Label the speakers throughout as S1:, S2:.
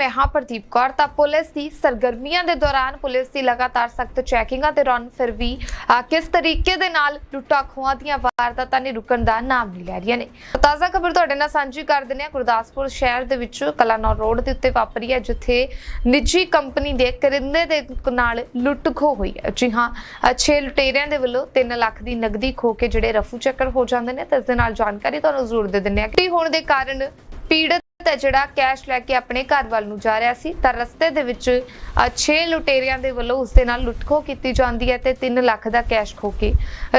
S1: ਮੈਂ ਹਾਂ ਪ੍ਰਦੀਪ ਕੌਰ ਤਾਂ ਪੁਲਿਸ ਦੀ ਸਰਗਰਮੀਆਂ ਦੇ ਦੌਰਾਨ ਪੁਲਿਸ ਦੀ ਲਗਾਤਾਰ ਸਖਤ ਚੈਕਿੰਗਾਂ ਦੇ ਦੌਰਾਨ ਫਿਰ ਵੀ ਕਿਸ ਤਰੀਕੇ ਦੇ ਨਾਲ ਲੁੱਟਾਂ ਖੋਹਾਂ ਦੀਆਂ ਵਾਰਦਾਤਾਂ ਨੇ ਰੁਕਣ ਦਾ ਨਾਮ ਨਹੀਂ ਲੈ ਰਹੀਆਂ ਨੇ। ਤਾਜ਼ਾ ਖਬਰ ਤੁਹਾਡੇ ਨਾਲ ਸਾਂਝੀ ਕਰ ਦਿੰਦੇ ਹਾਂ। ਗੁਰਦਾਸਪੁਰ ਸ਼ਹਿਰ ਦੇ ਵਿੱਚ ਕਲਾਨੌਰ ਰੋਡ ਦੇ ਉੱਤੇ ਵਾਪਰੀ ਹੈ ਜਿੱਥੇ ਨਿੱਜੀ ਕੰਪਨੀ ਦੇ ਕਰਿੰਦੇ ਦੇ ਨਾਲ ਲੁੱਟ ਖੋਹ ਹੋਈ ਹੈ। ਜੀ ਹਾਂ ਅਹ, ਛੇ ਲੁਟੇਰਿਆਂ ਦੇ ਵੱਲੋਂ 3 ਲੱਖ ਦੀ ਨਗਦੀ ਖੋ ਕੇ ਜਿਹੜੇ ਰਫੂ ਚੱਕਰ ਹੋ ਜਾਂਦੇ ਨੇ ਤੇ ਇਸ ਦੇ ਨਾਲ ਜਾਣਕਾਰੀ ਤੁਹਾਨੂੰ ਜ਼ਰੂਰ ਦੇ ਦਿੰਦੇ ਹਾਂ। ਕਿ ਹੋਣ ਦੇ ਕਾਰਨ ਪੀੜਤ ਹੈ ਜਿਹੜਾ ਕੈਸ਼ ਲੈ ਕੇ ਆਪਣੇ ਘਰ ਵੱਲ ਨੂੰ ਜਾ ਰਿਹਾ ਸੀ, ਤਾਂ ਰਸਤੇ ਦੇ ਵਿੱਚ 6 ਲੁਟੇਰਿਆਂ ਦੇ ਵੱਲੋਂ ਉਸ ਦੇ ਨਾਲ ਲੁੱਟਖੋ ਕੀਤੀ ਜਾਂਦੀ ਹੈ ਤੇ 3 ਲੱਖ ਦਾ ਕੈਸ਼ ਖੋ ਕੇ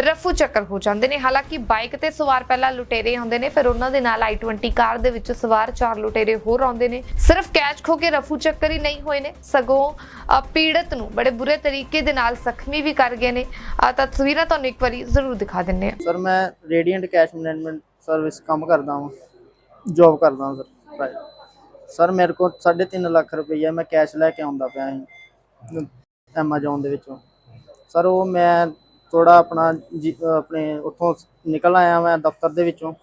S1: ਰਫੂ ਚੱਕਰ ਹੋ ਜਾਂਦੇ ਨੇ। ਹਾਲਾਂਕਿ ਬਾਈਕ ਤੇ ਸਵਾਰ ਪਹਿਲਾਂ ਲੁਟੇਰੇ ਆਉਂਦੇ ਨੇ, ਫਿਰ ਉਹਨਾਂ ਦੇ ਨਾਲ i20 ਕਾਰ ਦੇ ਵਿੱਚ ਸਵਾਰ ਚਾਰ ਲੁਟੇਰੇ ਹੋਰ ਆਉਂਦੇ ਨੇ। ਸਿਰਫ ਕੈਸ਼ ਖੋ ਕੇ ਰਫੂ ਚੱਕਰ ਹੀ ਨਹੀਂ ਹੋਏ ਨੇ, ਸਗੋਂ ਪੀੜਤ ਨੂੰ ਬੜੇ ਬੁਰੇ ਤਰੀਕੇ ਦੇ ਨਾਲ ਜ਼ਖਮੀ ਵੀ ਕਰ ਗਏ ਨੇ। ਆ ਤਸਵੀਰਾਂ ਤੁਹਾਨੂੰ ਇੱਕ ਵਾਰੀ ਜ਼ਰੂਰ ਦਿਖਾ ਦਿੰਨੇ ਆ
S2: ਸਰ, ਮੈਂ ਰੇਡੀਐਂਟ ਕੈਸ਼ ਮੈਨੇਜਮੈਂਟ ਸਰਵਿਸ ਕੰਮ ਕਰਦਾ ਹਾਂ ਜੌਬ ਕਰਦਾ ਹਾਂ ਸਰ। ਸਰ, ਮੇਰੇ ਕੋਲ 3.5 ਲੱਖ ਰੁਪਈਆ ਮੈਂ ਕੈਸ਼ ਲੈ ਕੇ ਆਉਂਦਾ ਪਿਆ ਸੀ ਐਮਾਜ਼ੋਨ ਦੇ ਵਿੱਚੋਂ। ਸਰ, ਉਹ ਮੈਂ ਥੋੜਾ ਆਪਣਾ ਜੀ- ਆਪਣੇ ਉੱਥੋਂ ਨਿਕਲ ਆਇਆ ਮੈਂ ਦਫ਼ਤਰ ਦੇ ਵਿੱਚੋਂ।